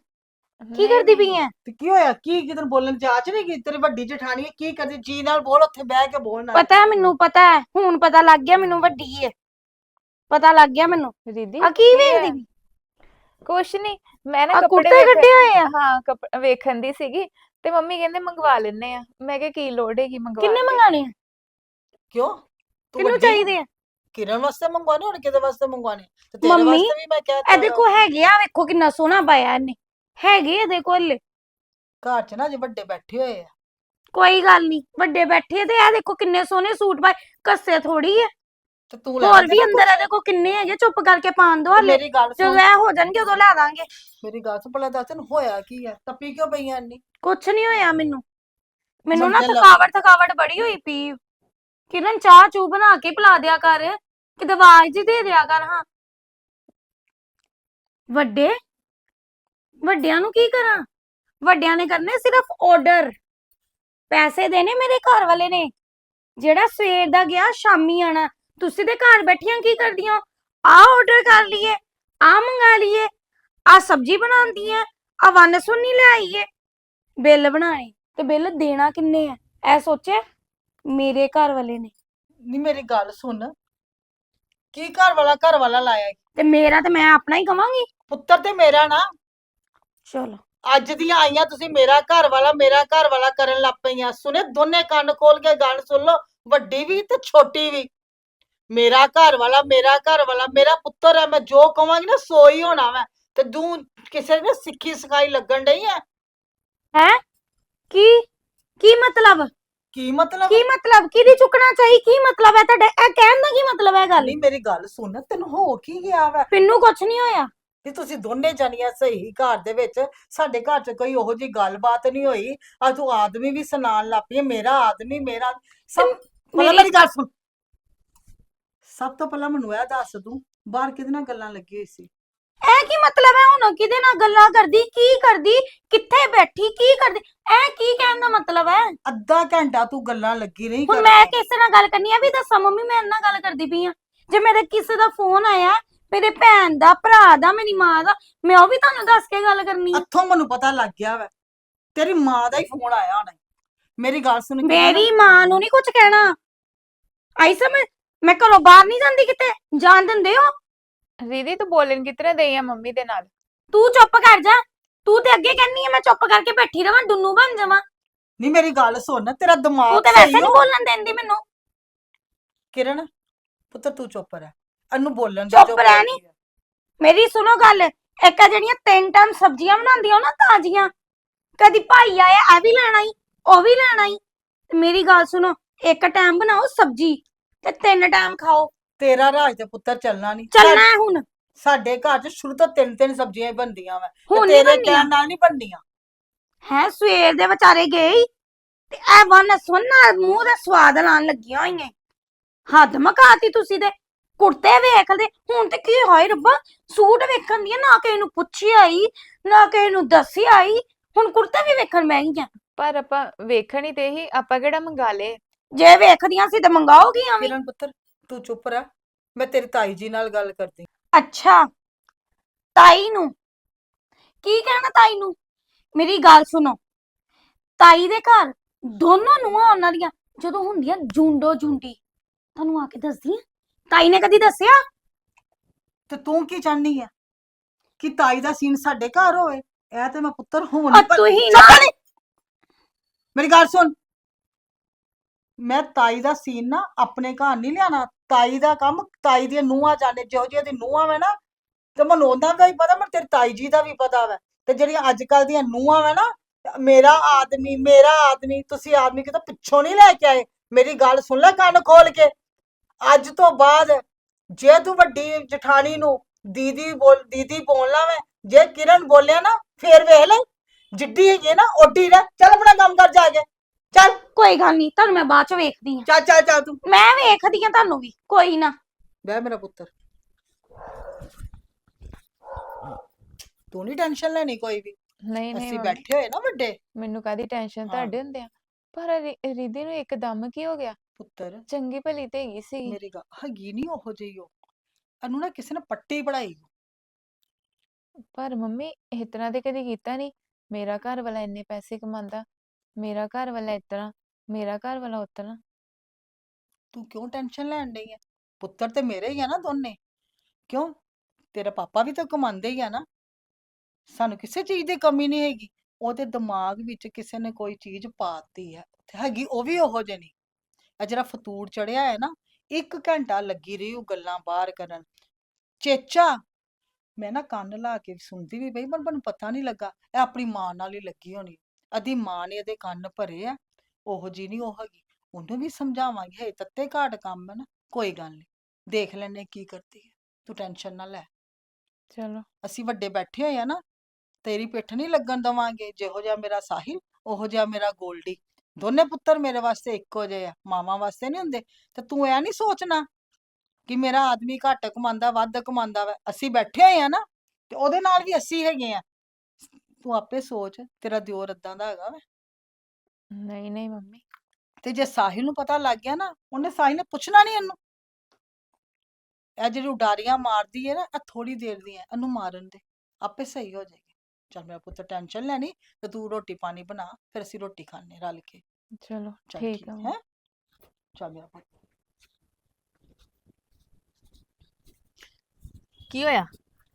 S1: ਕੀ ਕਰਦੀ ਪਈ ਐ?
S3: ਤੇ ਕੀ ਹੋਇਆ? ਕੀ ਕਿਤੇ ਬੋਲਣ ਜਾਚ ਨਹੀਂ ਗਈ? ਤੇਰੀ ਵੱਡੀ ਜਠਾਣੀ ਹੈ, ਕੀ ਕਰਦੀ? ਜੀ ਨਾਲ ਬੋਲ ਉੱਥੇ ਬਹਿ ਕੇ ਬੋਲ ਨਾ
S1: ਪਤਾ ਹੈ ਮੈਨੂੰ ਪਤਾ ਹੈ ਹੁਣ ਪਤਾ ਲੱਗ ਗਿਆ ਮੈਨੂੰ ਵੱਡੀ ਐ। ਪਤਾ ਲੱਗ ਗਿਆ ਮੈਨੂੰ।
S4: ਰਿਧੀ
S1: ਆ ਕੀ ਵੇਖਦੀ
S4: ਹੈ?
S1: ਪਈ?
S4: ਕੁਛ ਨਹੀਂ ਮੈਂ ਨਾ
S1: ਆ
S4: ਕੱਪੜੇ
S1: ਕੁੜਤੇ ਕੱਢੇ ਹੋਏ ਆ?
S4: ਹਾਂ ਕੱਪ ਵੇਖਣ ਦੀ ਸੀਗੀ। ਤੇ ਮੰਮੀ ਕਹਿੰਦੇ ਮੰਗਵਾ ਲੈਣੇ ਆ। ਮੈਂ ਕਿਹਾ ਕੀ ਲੋੜ ਹੈਗੀ ਮੰਗਵਾ
S1: ਕਿੰਨੇ। ਮੰਗਾਣੇ ਆ?
S3: ਕਿਉਂ? ਤੂੰ
S1: ਕਿੰਨੂੰ
S3: ਵੱਡੀ ਹੈ?
S1: ਚਾਹੀਦੇ ਆ?
S3: ਕਿਰਨ ਵਾਸਤੇ ਮੰਗਵਾਣੇ ਹੁਣ ਕਿਹਦੇ ਵਾਸਤੇ ਮੰਗਵਾਣੇ ਤੇ ਤੇਰੇ
S1: ਮੰਮੀ,
S3: ਵਾਸਤੇ ਵੀ ਮੈਂ ਕਹਿ
S1: ਇਹਦੇ ਕੋ ਹੈਗੇ ਆ ਵੇਖੋ ਕਿੰਨਾ ਸੋਹਣਾ ਪਾਇਆ ਇਹਨੇ। ਹੈਗੇ ਇਹਦੇ ਕੋਲ।
S3: ਘਰ 'ਚ ਨਾ ਜੇ ਵੱਡੇ ਬੈਠੇ ਹੋਏ ਆ।
S1: ਕੋਈ ਗੱਲ ਨਹੀਂ ਵੱਡੇ ਬੈਠੇ ਤੇ ਇਹ ਦੇਖੋ ਕਿੰਨੇ ਸੋਹਣੇ ਸੂਟ ਪਾਏ। ਕੱਸੇ ਥੋੜੀ ਐ
S3: ਤੇ ਤੂੰ ਲੈ
S1: ਹੋਰ ਵੀ ਅੰਦਰ ਇਹਦੇ ਕੋ ਕਿੰਨੇ ਹੈਗੇ ਚੁੱਪ ਕਰਕੇ ਪਾਣ ਦੋ। ਹਲੇ
S3: ਮੇਰੀ ਗੱਲ
S1: ਜਦੋਂ
S3: ਸੁਣ।
S1: ਇਹ ਹੋ ਜਾਣਗੇ ਉਦੋਂ ਲੈ ਦਾਂਗੇ।
S3: ਮੇਰੀ ਗੱਲ ਸੁਣ ਪਹਿਲਾਂ ਦੱਸ ਤੈਨੂੰ ਹੋਇਆ ਕੀ ਹੈ ਤੱਪੀ ਕਿਉਂ ਪਈਆਂ ਇੰਨੀ?
S1: ਕੁਛ ਨਹੀਂ ਹੋਇਆ ਮੈਨੂੰ। ਮੈਨੂੰ ਨਾ
S3: ਲੱਗ-
S1: ਥਕਾਵਟ ਥਕਾਵਟ ਬੜੀ ਹੋਈ ਪਈ। ਕਿਰਨ ਚਾਹ ਚੂ ਬਣਾ ਕੇ ਪਿਲਾ ਦਿਆ ਕਰ। ਕਿਤੇ ਆਵਾਜ਼ ਜੀ ਦੇ ਦਿਆ ਕਰ ਹਾਂ। ਵੱਡੇ? ਵੱਡਿਆਂ ਨੂੰ ਕੀ ਕਰਾਂ? ਵੱਡਿਆਂ ਨੇ ਕਰਨੇ ਸਿਰਫ ਆਰਡਰ ਪੈਸੇ ਦੇਣੇ ਮੇਰੇ ਘਰ ਵਾਲੇ ਨੇ। ਜਿਹੜਾ ਸਵੇਰ ਦਾ ਗਿਆ ਸ਼ਾਮੀ ਆਣਾ। ਤੁਸੀਂ ਤੇ ਘਰ ਬੈਠੀਆਂ ਕੀ ਕਰਦੀਆਂ? ਆ ਆਰਡਰ ਕਰ ਲਈਏ ਆ ਮੰਗਾ ਲਈਏ ਆ ਸਬਜ਼ੀ ਬਣਾਉਂਦੀ ਹੈ ਆ ਵੰਨ ਸੁਣੀ ਲੈ ਆਈਏ ਬਿੱਲ ਬਣਾਏ ਤੇ ਬਿੱਲ ਦੇਣਾ ਕਿੰਨੇ ਆ ਐ ਸੋਚਿਆ ਮੇਰੇ ਘਰ ਵਾਲੇ ਨੇ।
S3: ਨਹੀਂ ਮੇਰੀ ਗੱਲ ਸੁਣ। ਕੀ ਘਰ ਵਾਲਾ ਘਰ ਵਾਲਾ ਲਾਇਆ?
S1: ਤੇ ਮੇਰਾ ਤੇ ਮੈਂ ਆਪਣਾ ਹੀ ਕਵਾਂਗੀ।
S3: ਪੁੱਤਰ ਤੇ ਮੇਰਾ ਨਾ।
S1: ਚਲੋ।
S3: ਅੱਜ ਦੀਆਂ ਆਈਆਂ ਤੁਸੀਂ ਮੇਰਾ ਘਰ ਵਾਲਾ ਮੇਰਾ ਘਰ ਵਾਲਾ ਕਰਨ ਲੱਗ ਪਈਆਂ। ਸੁਣੇ ਦੋਨੇ ਕੰਨ ਖੋਲ ਕੇ ਗੱਲ ਸੁਣ ਲਓ। ਵੱਡੀ ਵੀ ਤੇ ਛੋਟੀ ਵੀ। ਮੇਰਾ ਘਰ ਵਾਲਾ ਮੇਰਾ ਘਰ ਵਾਲਾ ਮੇਰਾ ਪੁੱਤਰ ਹੈ ਮੈਂ ਜੋ ਕਵਾਂਗੀ ਨਾ ਸੋ ਹੀ ਹੋਣਾ ਵਾ। ਤੇ ਤੂੰ ਕਿਸੇ ਨੇ ਸਿੱਖੀ ਸਿਖਾਈ ਲੱਗਣ ਡਈ ਹੈ
S1: ਹੈ? ਕੀ? ਕੀ ਮਤਲਬ?
S3: ਕੀ ਮਤਲਬ?
S1: ਕੀ ਮਤਲਬ? ਕਿਹਦੀ ਚੁੱਕਣਾ ਚਾਹੀ? ਕੀ ਮਤਲਬ ਹੈ ਤੁਹਾਡਾ? ਇਹ ਕਹਿਣ ਦਾ ਕੀ ਮਤਲਬ ਹੈ ਗੱਲ?
S3: ਨਹੀਂ ਮੇਰੀ ਗੱਲ ਸੁਣ ਤੈਨੂੰ ਹੋ ਕੀ ਗਿਆ ਵਾ?
S1: ਪਿੰਨੂ ਕੁਛ ਨਹੀਂ ਹੋਇਆ।
S3: ਕਿ ਤੁਸੀਂ ਦੋਨੇ ਜਾਨੀਆਂ ਸਹੀ ਘਰ ਦੇ ਵਿੱਚ ਸਾਡੇ ਘਰ 'ਚ ਕੋਈ ਉਹੋ ਜੀ ਗੱਲਬਾਤ ਨਹੀਂ ਹੋਈ। ਆ ਤੂੰ ਆਦਮੀ ਵੀ ਸੁਣਾਉਣ ਲੱਗ ਪਈ ਹੈ, ਮੇਰਾ ਆਦਮੀ ਮੇਰਾ ਸਭ
S1: ਮੇਰੀ
S3: ਗੱਲ ਸੁਣ। ਸਭ ਤੋਂ ਪਹਿਲਾਂ ਮੈਨੂੰ ਇਹ ਦੱਸ ਤੂੰ ਬਾਹਰ ਕਿਹਦੇ ਨਾਲ ਗੱਲਾਂ ਲੱਗੀ ਹੋਈ ਸੀ?
S1: ਇਹ ਕੀ ਮਤਲਬ ਹੈ ਹੁਣ? ਕਿਹਦੇ ਨਾਲ ਗੱਲਾਂ ਕਰਦੀ? ਕੀ ਕਰਦੀ? ਕਿੱਥੇ ਬੈਠੀ? ਕੀ ਕਰਦੀ? ਇਹ ਕੀ ਕਹਿਣ ਦਾ ਮਤਲਬ ਹੈ?
S3: ਅੱਧਾ ਘੰਟਾ ਤੂੰ ਗੱਲਾਂ ਲੱਗੀ ਨਹੀਂ
S1: ਹੁਣ ਮੈਂ ਕਿਸੇ ਨਾਲ ਗੱਲ ਕਰਨੀ ਆ? ਵੀ ਦੱਸਾਂ ਮੰਮੀ ਮੈਂ ਇਹਨਾਂ ਗੱਲ ਕਰਦੀ ਪਈ ਆ। ਜੇ ਮੇਰੇ ਕਿਸੇ ਦਾ ਫੋਨ ਆਇਆ ਮੇਰੇ ਭੈਣ ਦਾ ਭਰਾ ਦਾ ਮੇਰੀ ਮਾਂ ਦਾ ਮੈਂ ਉਹ ਵੀ ਤੁਹਾਨੂੰ ਦੱਸ ਕੇ ਗੱਲ ਕਰਨੀ ਆ।
S3: ਅੱਥੋਂ ਮੈਨੂੰ ਪਤਾ ਲੱਗ ਗਿਆ ਵਾ ਤੇਰੀ ਮਾਂ ਦਾ ਹੀ ਫੋਨ ਆਇਆ ਹੋਣਾ। ਮੇਰੀ ਗੱਲ ਸੁਣ ਕੇ
S1: ਮੇਰੀ ਮਾਂ ਨੂੰ ਨਹੀਂ ਕੁਝ ਕਹਿਣਾ। ਆਈ ਸਮਝ? ਮੈਂ ਘਰੋਂ ਬਾਹਰ ਨਹੀਂ ਜਾਂਦੀ ਕਿਤੇ? ਜਾਣ ਦਿੰਦੇ ਹੋ?
S4: ਰਿਧੀ ਤੂੰ ਬੋਲਣ ਕਿਤਨੇ ਦਈ ਆ ਮੰਮੀ ਦੇ ਨਾਲ?
S1: ਤੂੰ ਚੁੱਪ ਕਰ ਜਾ। ਤੂੰ ਤੇ ਅੱਗੇ ਕਹਿੰਨੀ ਆ ਮੈਂ ਚੁੱਪ ਕਰਕੇ ਬੈਠੀ ਰਵਾਂ ਡੁੰਨੂ ਬਣ ਜਾਵਾਂ।
S3: ਨਹੀਂ ਮੇਰੀ ਗੱਲ ਸੁਣ ਤੇਰਾ
S1: ਤੂੰ
S3: ਦਿਮਾਗ
S1: ਤੇ ਵੈਸੇ
S3: ਸਹੀ
S1: ਨਹੀਂ ਬੋਲਣ ਦਿੰਦੀ ਮੈਨੂੰ।
S3: ਕਿਰਨ ਪੁੱਤਰ ਤੂੰ ਚੁੱਪ ਰਹਿ। ਇਹਨੂੰ ਬੋਲਣ ਦੇ
S1: ਚੁੱਪ
S3: ਜੋ
S1: ਰਹਿ
S3: ਬੋਲਦੀ ਹੈ।
S1: ਮੇਰੀ ਸੁਣੋ ਗੱਲ ਇੱਕ ਆ ਜਿਹੜੀਆਂ ਤਿੰਨ ਟਾਈਮ ਸਬਜ਼ੀਆਂ ਬਣਾਉਂਦੀਆਂ ਨਾ ਤਾਜ਼ੀਆਂ। ਕਦੀ ਭਾਈ ਆਇਆ ਇਹ ਵੀ ਲੈਣਾ ਹੀ ਉਹ ਵੀ ਲੈਣਾ ਹੀ ਮੇਰੀ ਗੱਲ ਸੁਣੋ ਇੱਕ ਟਾਈਮ ਬਣਾਓ ਸਬਜ਼ੀ। ਤੇ ਤਿੰਨ ਟਾਈਮ ਖਾਓ।
S3: ਤੇਰਾ ਰਾਜ ਤੇ ਪੁੱਤਰ ਚੱਲਣਾ ਨਹੀਂ
S1: ਚੱਲਣਾ ਹੈ ਹੁਣ।
S3: ਸਾਡੇ ਘਰ 'ਚ ਸ਼ੁਰੂ ਤੋਂ ਤਿੰਨ ਤਿੰਨ ਸਬਜ਼ੀਆਂ ਹੀ ਬਣਦੀਆਂ ਵਾ।
S1: ਹੁਣ
S3: ਤੇਰੇ
S1: ਬਣਨੀਆਂ?
S3: ਕਹਿਣ ਨਾਲ ਨਹੀਂ ਬਣਨੀਆਂ।
S1: ਹੈ ਸਵੇਰ ਦੇ ਵਿਚਾਰੇ ਗਏ। ਈ, ਤੇ ਐ ਵਨ ਸੁਣਨਾ ਮੂੰਹ ਦੇ ਸਵਾਦ ਲਾਣ ਲੱਗੀਆਂ ਹੋਈਆਂ। ਹੱਦ ਮਕਾਤੀ ਤੁਸੀਂ ਤੇ। ਕੁੜਤੇ ਵੇਖਦੇ ਹੁਣ ਤੇ ਕੀ ਹੋਏ ਰੱਬਾ। ਸੂਟ ਵੇਖਣ ਦੀ ਨਾ ਕਿਸੇ ਨੂੰ ਪੁੱਛਿਆ ਹੀ ਨਾ ਕਿਸੇ ਨੂੰ ਦੱਸਿਆ ਹੀ ਹੁਣ ਕੁੜਤੇ ਵੀ ਵੇਖਣ ਮੈਂ ਗਈਆਂ
S4: ਪਰ ਆਪਾਂ ਵੇਖਣ ਹੀ ਤੇ ਹੀ ਆਪਾਂ ਕਿਹੜਾ ਮੰਗਾ ਲਏ?
S1: ਜੇ ਵੇਖਦੀਆਂ ਸੀ ਤੇ ਮੰਗਾਓਗੀਆਂ ਵੀ।
S3: ਕਿਰਨ ਪੁੱਤਰ ਤੂੰ ਚੁੱਪ ਰਹਿ। ਮੈਂ ਤੇਰੀ ਤਾਈ ਜੀ ਨਾਲ ਗੱਲ ਕਰਦੀ।
S1: ਅੱਛਾ ਤਾਈ ਨੂੰ? ਕੀ ਕਹਿਣਾ ਤਾਈ ਨੂੰ? ਮੇਰੀ ਗੱਲ ਸੁਣੋ। ਤਾਈ ਦੇ ਘਰ ਦੋਨੋਂ ਨੂੰਹਾਂ ਉਹਨਾਂ ਦੀਆਂ ਜਦੋਂ ਹੁੰਦੀਆਂ ਜੁੰਡੋ ਜੁੰਡੀ। ਤੁਹਾਨੂੰ ਆ ਕੇ ਦੱਸਦੀ ਆਂ। ਤਾਈ ਨੇ ਕਦੀ ਦੱਸਿਆ?
S3: ਤੇ ਤੂੰ ਕੀ ਚਾਹਨੀ ਹੈ ਕਿ ਤਾਈ ਦਾ ਸੀਨ ਸਾਡੇ ਘਰ ਹੋਵੇ? ਇਹ ਤੇ ਮੈਂ ਪੁੱਤਰ ਹੋਣ
S1: ਆ ਤੁਸੀਂ ਨੀ।
S3: ਮੇਰੀ ਗੱਲ ਸੁਣ। ਮੈਂ ਤਾਈ ਦਾ ਸੀਨ ਨਾ ਆਪਣੇ ਘਰ ਨਹੀਂ ਲਿਆਣਾ ਤਾਈ ਦਾ ਕੰਮ ਤਾਈ ਦੀਆਂ ਨੂੰਹਾਂ ਜਾਣੇ, ਜਿਹੋ ਜਿਹੀ ਦੀ ਨੂੰਹਾਂ ਵਾ ਨਾ, ਤੇ ਮੈਨੂੰ ਉਹਨਾਂ ਦਾ ਹੀ ਪਤਾ, ਮੈਨੂੰ ਤੇਰੀ ਤਾਈ ਜੀ ਦਾ ਵੀ ਪਤਾ ਵਾ। ਤੇ ਜਿਹੜੀਆਂ ਅੱਜ ਕੱਲ ਦੀਆਂ ਨੂੰਹਾਂ ਵਾ ਨਾ, ਮੇਰਾ ਆਦਮੀ ਮੇਰਾ ਆਦਮੀ, ਤੁਸੀਂ ਆਦਮੀ ਕਿਤੋਂ ਪਿੱਛੋਂ ਨਹੀਂ ਲੈ ਕੇ ਆਏ। ਮੇਰੀ ਗੱਲ ਸੁਣ ਲੈ ਕੰਨ ਖੋਲ ਕੇ। ਅੱਜ ਤੋਂ ਬਾਅਦ ਜੇ ਤੂੰ ਵੱਡੀ ਜਠਾਣੀ ਨੂੰ ਦੀਦੀ ਬੋਲ, ਦੀਦੀ ਬੋਲਣਾ ਵੇ, ਜੇ ਕਿਰਨ ਬੋਲਿਆ ਨਾ, ਫੇਰ ਵੇਖ ਲੈ, ਜਿੱਡੀ ਹੈਗੀ ਨਾ, ਓਡੀ ਰਹਿ। ਚੱਲ ਆਪਣਾ ਕੰਮ ਕਰ ਜਾ ਕੇ। ਚੱਲ।
S1: ਕੋਈ ਗੱਲ ਨਹੀਂ ਤੁਹਾਨੂੰ ਮੈਂ ਬਾਅਦ ਚ ਵੇਖਦੀ ਆ
S3: ਚੱਲ ਚੱਲ ਚੱਲ ਤੂੰ।
S1: ਮੈਂ ਵੇਖਦੀ ਆ ਤੁਹਾਨੂੰ ਵੀ ਕੋਈ ਨਾ।
S3: ਬਹਿ ਮੇਰਾ ਪੁੱਤਰ। ਤੂੰ ਨਹੀਂ ਟੈਨਸ਼ਨ ਲੈਣੀ ਕੋਈ ਵੀ?
S4: ਨਹੀਂ ਨਹੀਂ
S3: ਅਸੀਂ
S4: ਮੰਮੀ,
S3: ਬੈਠੇ ਹੋਏ ਨਾ ਵੱਡੇ।
S4: ਮੈਨੂੰ ਕਾਦੀ ਟੈਨਸ਼ਨ
S3: ਹਾਂ।
S4: ਤੁਹਾਡੇ ਹੁੰਦੇ ਆ। ਪਰ ਰੀ- ਰਿਧੀ ਨੂੰ ਇੱਕਦਮ ਕੀ ਹੋ ਗਿਆ?
S3: ਪੁੱਤਰ।
S4: ਚੰਗੀ ਭਲੀ ਤੇ ਹੈਗੀ ਸੀ।
S3: ਮੇਰੀ ਗੱਲ ਹੈਗੀ ਨਹੀਂ ਉਹੋ ਜਿਹੀ ਉਹ। ਇਹਨੂੰ ਨਾ ਕਿਸੇ ਨੇ ਪੱਟੀ ਪੜਾਈ
S4: ਪਰ ਮੰਮੀ ਇਸ ਤਰ੍ਹਾਂ ਤੇ ਕਦੀ ਕੀਤਾ ਨਹੀਂ ਮੇਰਾ ਘਰ ਵਾਲਾ ਇੰਨੇ ਪੈਸੇ ਕਮਾਉਂਦਾ। ਮੇਰਾ ਘਰ ਵਾਲਾ ਇਸ ਤਰ੍ਹਾਂ ਮੇਰਾ ਘਰ ਵਾਲਾ ਉਸ ਤਰ੍ਹਾਂ
S3: ਤੂੰ ਕਿਉਂ ਟੈਨਸ਼ਨ ਲੈਣ ਡਈ ਹੈ ਪੁੱਤਰ ਤੇ ਮੇਰੇ ਹੀ ਆ ਨਾ ਦੋਨੇ। ਕਿਉਂ? ਤੇਰਾ ਪਾਪਾ ਵੀ ਤਾਂ ਕਮਾਉਂਦੇ ਹੀ ਆ ਨਾ। ਸਾਨੂੰ ਕਿਸੇ ਚੀਜ਼ ਦੀ ਕਮੀ ਨਹੀਂ ਹੈਗੀ। ਉਹਦੇ ਦਿਮਾਗ ਵਿੱਚ ਕਿਸੇ ਨੇ ਕੋਈ ਚੀਜ਼ ਪਾਤੀ ਹੈ ਤੇ ਹੈਗੀ, ਉਹ ਵੀ ਉਹੋ ਜਿਹੀ ਨਹੀਂ। ਆ ਜਿਹੜਾ ਫਤੂੜ ਚੜਿਆ ਹੈ ਨਾ, ਇੱਕ ਘੰਟਾ ਲੱਗੀ ਰਹੀ ਉਹ ਗੱਲਾਂ ਬਾਹਰ ਕਰਨ। ਚੇਚਾ, ਮੈਂ ਨਾ ਕੰਨ ਲਾ ਕੇ ਸੁਣਦੀ ਵੀ ਪਈ, ਪਰ ਮੈਨੂੰ ਪਤਾ ਨਹੀਂ ਲੱਗਾ। ਇਹ ਆਪਣੀ ਮਾਂ ਨਾਲ ਹੀ ਲੱਗੀ ਹੋਣੀ। ਅਦੀ ਮਾਂ ਨੇ ਇਹਦੇ ਕੰਨ ਭਰੇ ਆ ਉਹੋ ਜੀ ਨਹੀਂ ਉਹ ਹੈਗੀ। ਉਹਨੂੰ ਵੀ ਸਮਝਾਵਾਂਗੇ ਹੇ ਤੱਤੇ ਘਾਟ ਕੰਮ ਹੈ ਨਾ ਕੋਈ ਗੱਲ ਨਹੀਂ ਦੇਖ ਲੈਣੇ ਕੀ ਕਰਦੀ ਹੈ। ਤੂੰ ਟੈਨਸ਼ਨ ਨਾ ਲੈ।
S4: ਚਲੋ।
S3: ਅਸੀਂ ਵੱਡੇ ਬੈਠੇ ਹੋਏ ਆ ਨਾ ਤੇਰੀ ਪਿੱਠ ਨਹੀਂ ਲੱਗਣ ਦਵਾਂਗੇ ਜਿਹੋ ਜਿਹਾ ਮੇਰਾ ਸਾਹਿਲ ਉਹੋ ਜਿਹਾ ਮੇਰਾ ਗੋਲਡੀ। ਦੋਨੇ ਪੁੱਤਰ ਮੇਰੇ ਵਾਸਤੇ ਇੱਕੋ ਜਿਹੇ ਆ ਮਾਵਾਂ ਵਾਸਤੇ ਨਹੀਂ ਹੁੰਦੇ। ਤੇ ਤੂੰ ਐ ਨਹੀਂ ਸੋਚਣਾ ਕਿ ਮੇਰਾ ਆਦਮੀ ਘੱਟ ਕਮਾਉਂਦਾ ਵੱਧ ਕਮਾਉਂਦਾ ਵਾ। ਅਸੀਂ ਬੈਠੇ ਹੋਏ ਆ ਨਾ ਤੇ ਉਹਦੇ ਨਾਲ ਵੀ ਅਸੀਂ ਹੈਗੇ ਆ। ਤੂੰ ਆਪੇ ਸੋਚ ਤੇਰਾ ਦਿਓਰ ਏਦਾਂ ਦਾ ਹੈਗਾ ਵਾ।
S4: ਨਹੀਂ ਨਹੀਂ ਮੰਮੀ।
S3: ਤੇ ਜੇ ਸਾਹਿਲ ਨੂੰ ਪਤਾ ਲੱਗ ਗਿਆ ਨਾ ਉਹਨੇ ਸਾਹਿਲ ਨੇ ਪੁੱਛਣਾ ਨਹੀਂ ਇਹਨੂੰ। ਇਹ ਜਿਹੜੀ ਉਡਾਰੀਆਂ ਮਾਰਦੀ ਹੈ ਨਾ ਇਹ ਥੋੜੀ ਦੇਰ ਦੀ ਹੈ ਇਹਨੂੰ ਮਾਰਨ ਦੇ। ਆਪੇ ਸਹੀ ਹੋ ਜਾਏਗੀ। ਚੱਲ ਮੇਰਾ ਪੁੱਤ ਟੈਨਸ਼ਨ ਲੈਣੀ ਤੇ ਤੂੰ ਰੋਟੀ ਪਾਣੀ ਬਣਾ ਫਿਰ ਅਸੀਂ ਰੋਟੀ ਖਾਣੇ ਰਲ ਕੇ।
S4: ਚਲੋ
S3: ਚੱਲ
S4: ਠੀਕ ਆ
S3: ਹੈ। ਚੱਲ ਮੇਰਾ ਪੁੱਤ।
S5: ਕੀ ਹੋਇਆ?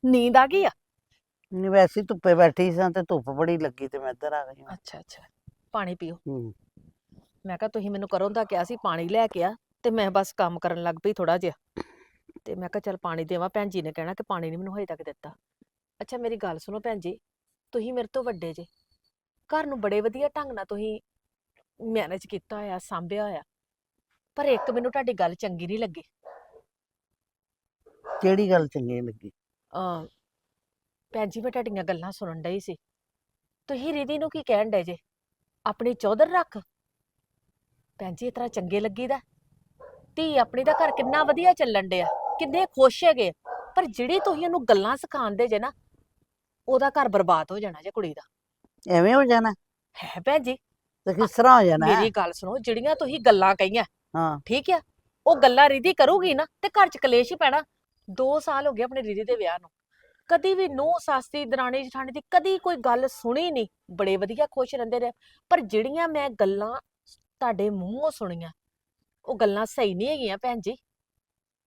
S5: ਨੀਂਦ ਆ ਗਈ ਆ?
S2: ਨਹੀਂ ਵੈਸੇ ਹੀ ਧੁੱਪੇ ਬੈਠੀ ਸਾਂ ਤੇ ਧੁੱਪ ਬੜੀ ਲੱਗੀ ਤੇ ਮੈਂ ਇੱਧਰ ਆ ਗਈ ਹਾਂ।
S5: ਅੱਛਾ ਅੱਛਾ। ਪਾਣੀ ਪੀਓ।
S2: ਹੂੰ।
S5: ਮੈਂ ਕਿਹਾ ਤੁਸੀਂ ਮੈਨੂੰ ਕਰੋਂ ਦਾ ਕਿਹਾ ਸੀ ਪਾਣੀ ਲੈ ਕੇ ਆ ਤੇ ਮੈਂ ਬਸ ਕੰਮ ਕਰਨ ਲੱਗ ਪਈ ਥੋੜਾ ਜਿਹਾ। ਤੇ ਮੈਂ ਕਿਹਾ ਚੱਲ ਪਾਣੀ ਦੇਵਾਂ। ਭੈਣ ਜੀ ਨੇ ਕਹਿਣਾ ਕਿ ਪਾਣੀ ਨਹੀਂ ਮੈਨੂੰ ਹਜੇ ਤੱਕ ਦਿੱਤਾ। ਅੱਛਾ ਮੇਰੀ ਗੱਲ ਸੁਣੋ ਭੈਣ ਜੀ ਤੁਸੀਂ ਮੇਰੇ ਤੋਂ ਵੱਡੇ ਜੇ। ਘਰ ਨੂੰ ਬੜੇ ਵਧੀਆ ਢੰਗ ਨਾਲ ਤੁਸੀਂ ਮੈਨੇਜ ਕੀਤਾ ਹੋਇਆ ਸਾਂਭਿਆ ਹੋਇਆ। ਪਰ ਇੱਕ ਮੈਨੂੰ ਤੁਹਾਡੀ ਗੱਲ ਚੰਗੀ ਨਹੀਂ ਲੱਗੀ।
S2: ਕਿਹੜੀ ਗੱਲ ਚੰਗੀ ਲੱਗੀ?
S5: ਅਹ ਭੈਣ ਜੀ ਮੈਂ ਤੁਹਾਡੀਆਂ ਗੱਲਾਂ ਸੁਣਨ ਡਈ ਸੀ। ਤੁਸੀਂ ਰਿਧੀ ਨੂੰ ਕੀ ਕਹਿਣ ਡਏ ਜੇ? ਆਪਣੀ ਚੌਧਰ ਰੱਖ। ਭੈਣ ਜੀ ਇਸ ਤਰ੍ਹਾਂ ਚੰਗੇ ਲੱਗੀਦਾ। ਧੀ ਆਪਣੀ ਦਾ ਘਰ ਕਿੰਨਾ ਵਧੀਆ ਚੱਲਣ ਡਿਆ ਕਿੰਨੇ ਖੁਸ਼ ਹੈਗੇ। ਪਰ ਜਿਹੜੀ ਤੁਸੀਂ ਉਹਨੂੰ ਗੱਲਾਂ ਸਿਖਾਉਂਦੇ ਜੇ ਨਾ ਉਹਦਾ ਘਰ ਬਰਬਾਦ ਹੋ ਜਾਣਾ ਜੇ ਕੁੜੀ ਦਾ।
S2: ਐਵੇਂ ਹੋ ਜਾਣਾ?
S5: ਹੈ ਭੈਣ ਜੀ।
S2: ਤੇ ਕਿਸ ਤਰ੍ਹਾਂ ਹੋ ਜਾਣਾ?
S5: ਮੇਰੀ ਗੱਲ ਸੁਣੋ ਜਿਹੜੀਆਂ ਤੁਸੀਂ ਗੱਲਾਂ ਕਹੀਆਂ
S2: ਹਾਂ।
S5: ਠੀਕ ਆ? ਉਹ ਗੱਲਾਂ ਰਿਧੀ ਕਰੂਗੀ ਨਾ ਤੇ ਘਰ ਚ ਕਲੇਸ਼ ਹੀ ਪੈਣਾ। 2 ਸਾਲ ਹੋ ਗਏ ਆਪਣੇ ਰਿਧੀ ਦੇ ਵਿਆਹ ਨੂੰ। ਕਦੀ ਵੀ ਨੂੰਹ ਸੱਸ ਦੀ, ਦਰਾਣੀ ਜਠਾਣੀ ਦੀ ਕਦੀ ਕੋਈ ਗੱਲ ਸੁਣੀ ਨਹੀਂ, ਬੜੇ ਵਧੀਆ ਖੁਸ਼ ਰਹਿੰਦੇ ਰਹੇ। ਪਰ ਜਿਹੜੀਆਂ ਮੈਂ ਗੱਲਾਂ ਤੁਹਾਡੇ ਮੂੰਹੋਂ ਸੁਣੀਆਂ, ਉਹ ਗੱਲਾਂ ਸਹੀ ਨਹੀਂ ਹੈਗੀਆਂ ਭੈਣ ਜੀ।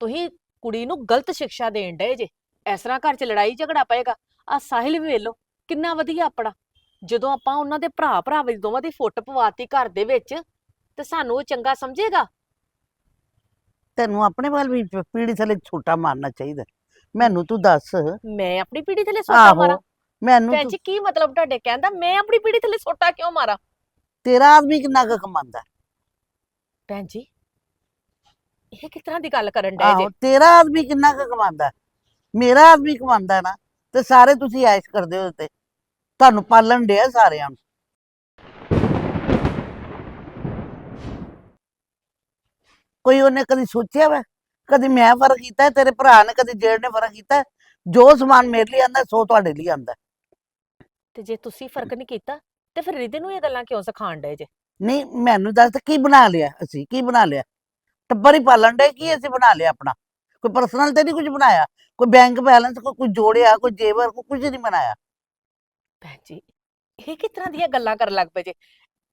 S5: ਤੁਸੀਂ ਕੁੜੀ ਨੂੰ ਗਲਤ ਸਿੱਖਿਆ ਦੇਣ ਡਏ ਜੇ, ਇਸ ਤਰ੍ਹਾਂ ਘਰ 'ਚ ਲੜਾਈ ਝਗੜਾ ਪਏਗਾ। ਆ ਸਾਹਿਲ ਵੀ ਵੇਲੋ ਕਿੰਨਾ ਵਧੀਆ ਆਪਣਾ। ਜਦੋਂ ਆਪਾਂ ਉਹਨਾਂ ਦੇ ਭਰਾ ਭਰਾ ਵਿੱਚ ਦੋਵਾਂ ਦੀ ਫੁੱਟ ਪਵਾਤੀ ਘਰ ਦੇ ਵਿੱਚ, ਤੇ ਸਾਨੂੰ ਉਹ ਚੰਗਾ ਸਮਝੇਗਾ?
S2: ਤੈਨੂੰ ਆਪਣੇ ਵੱਲ ਵੀ ਪੀੜੀ ਥੱਲੇ ਛੋਟਾ ਮਾਰਨਾ ਚਾਹੀਦਾ। ਮੈਨੂੰ ਤੂੰ ਦੱਸ।
S5: ਮੈਂ ਆਪਣੀ ਪੀੜੀ ਥੱਲੇ ਸੋਟਾ ਮਾਰਾਂ।
S2: ਆਹੋ ਮੈਨੂੰ
S5: ਭੈਣ
S2: ਤੂੰ-
S5: ਜੀ ਕੀ ਮਤਲਬ ਤੁਹਾਡੇ ਕਹਿੰਦਾ ਮੈਂ ਆਪਣੀ ਪੀੜੀ ਥੱਲੇ ਸੋਟਾ ਕਿਉਂ ਮਾਰਾਂ?
S2: ਤੇਰਾ ਆਦਮੀ ਕਿੰਨਾ ਕੁ ਕਮਾਉਂਦਾ?
S5: ਭੈਣ ਜੀ ਇਹ ਕਿਸ ਤਰ੍ਹਾਂ ਦੀ ਗੱਲ ਕਰਨ ਡਏ ਜੇ?
S2: ਆਹੋ ਤੇਰਾ ਆਦਮੀ ਕਿੰਨਾ ਕੁ ਕਮਾਉਂਦਾ? ਮੇਰਾ ਆਦਮੀ ਕਮਾਉਂਦਾ ਨਾ ਤੇ ਸਾਰੇ ਤੁਸੀਂ ਐਸ਼ ਕਰਦੇ ਹੋ ਤੇ ਤੁਹਾਨੂੰ ਪਾਲਣ ਡਿਆ ਸਾਰਿਆਂ ਨੂੰ। ਕੋਈ ਉਹਨੇ ਕਦੀ ਸੋਚਿਆ ਵਾ? ਕਦੀ ਮੈਂ ਫ਼ਰਕ ਕੀਤਾ ਤੇਰੇ ਭਰਾ ਨੇ ਕਦੀ ਜੇੜ ਨੇ ਫ਼ਰਕ ਕੀਤਾ? ਜੋ ਸਮਾਨ ਮੇਰੇ ਲਈ ਆਂਦਾ ਸੋ ਤੁਹਾਡੇ ਲਈ ਆਂਦਾ
S5: ਤੇ ਜੇ ਤੁਸੀਂ ਫ਼ਰਕ ਨਹੀਂ ਕੀਤਾ ਤੇ ਫਿਰ ਰਿਦੇ ਨੂੰ ਇਹ ਗੱਲਾਂ ਕਿਉਂ ਸਿਖਾਣ ਡਏ ਜੇ?
S2: ਨਹੀਂ ਮੈਨੂੰ ਦੱਸ ਤੇ ਕੀ ਬਣਾ ਲਿਆ ਅਸੀਂ ਕੀ ਬਣਾ ਲਿਆ? ਟੱਬਰ ਹੀ ਪਾਲਣ ਡੇ ਕੀ ਅਸੀਂ ਬਣਾ ਲਿਆ ਆਪਣਾ? ਕੋਈ ਪਰਸਨਲ ਤੇ ਨਹੀਂ ਕੁਝ ਬਣਾਇਆ? ਕੋਈ ਬੈਂਕ ਬੈਲੈਂਸ ਕੋਈ ਕੁਝ ਜੋੜਿਆ ਕੋਈ ਜੇਵਰ ਕੋਈ ਕੁਝ ਨਹੀਂ ਬਣਾਇਆ?
S5: ਭੈਣ ਜੀ ਇਹ ਕਿਸ ਤਰ੍ਹਾਂ ਦੀਆਂ ਗੱਲਾਂ ਕਰਨ ਲੱਗ ਪਏ ਜੇ?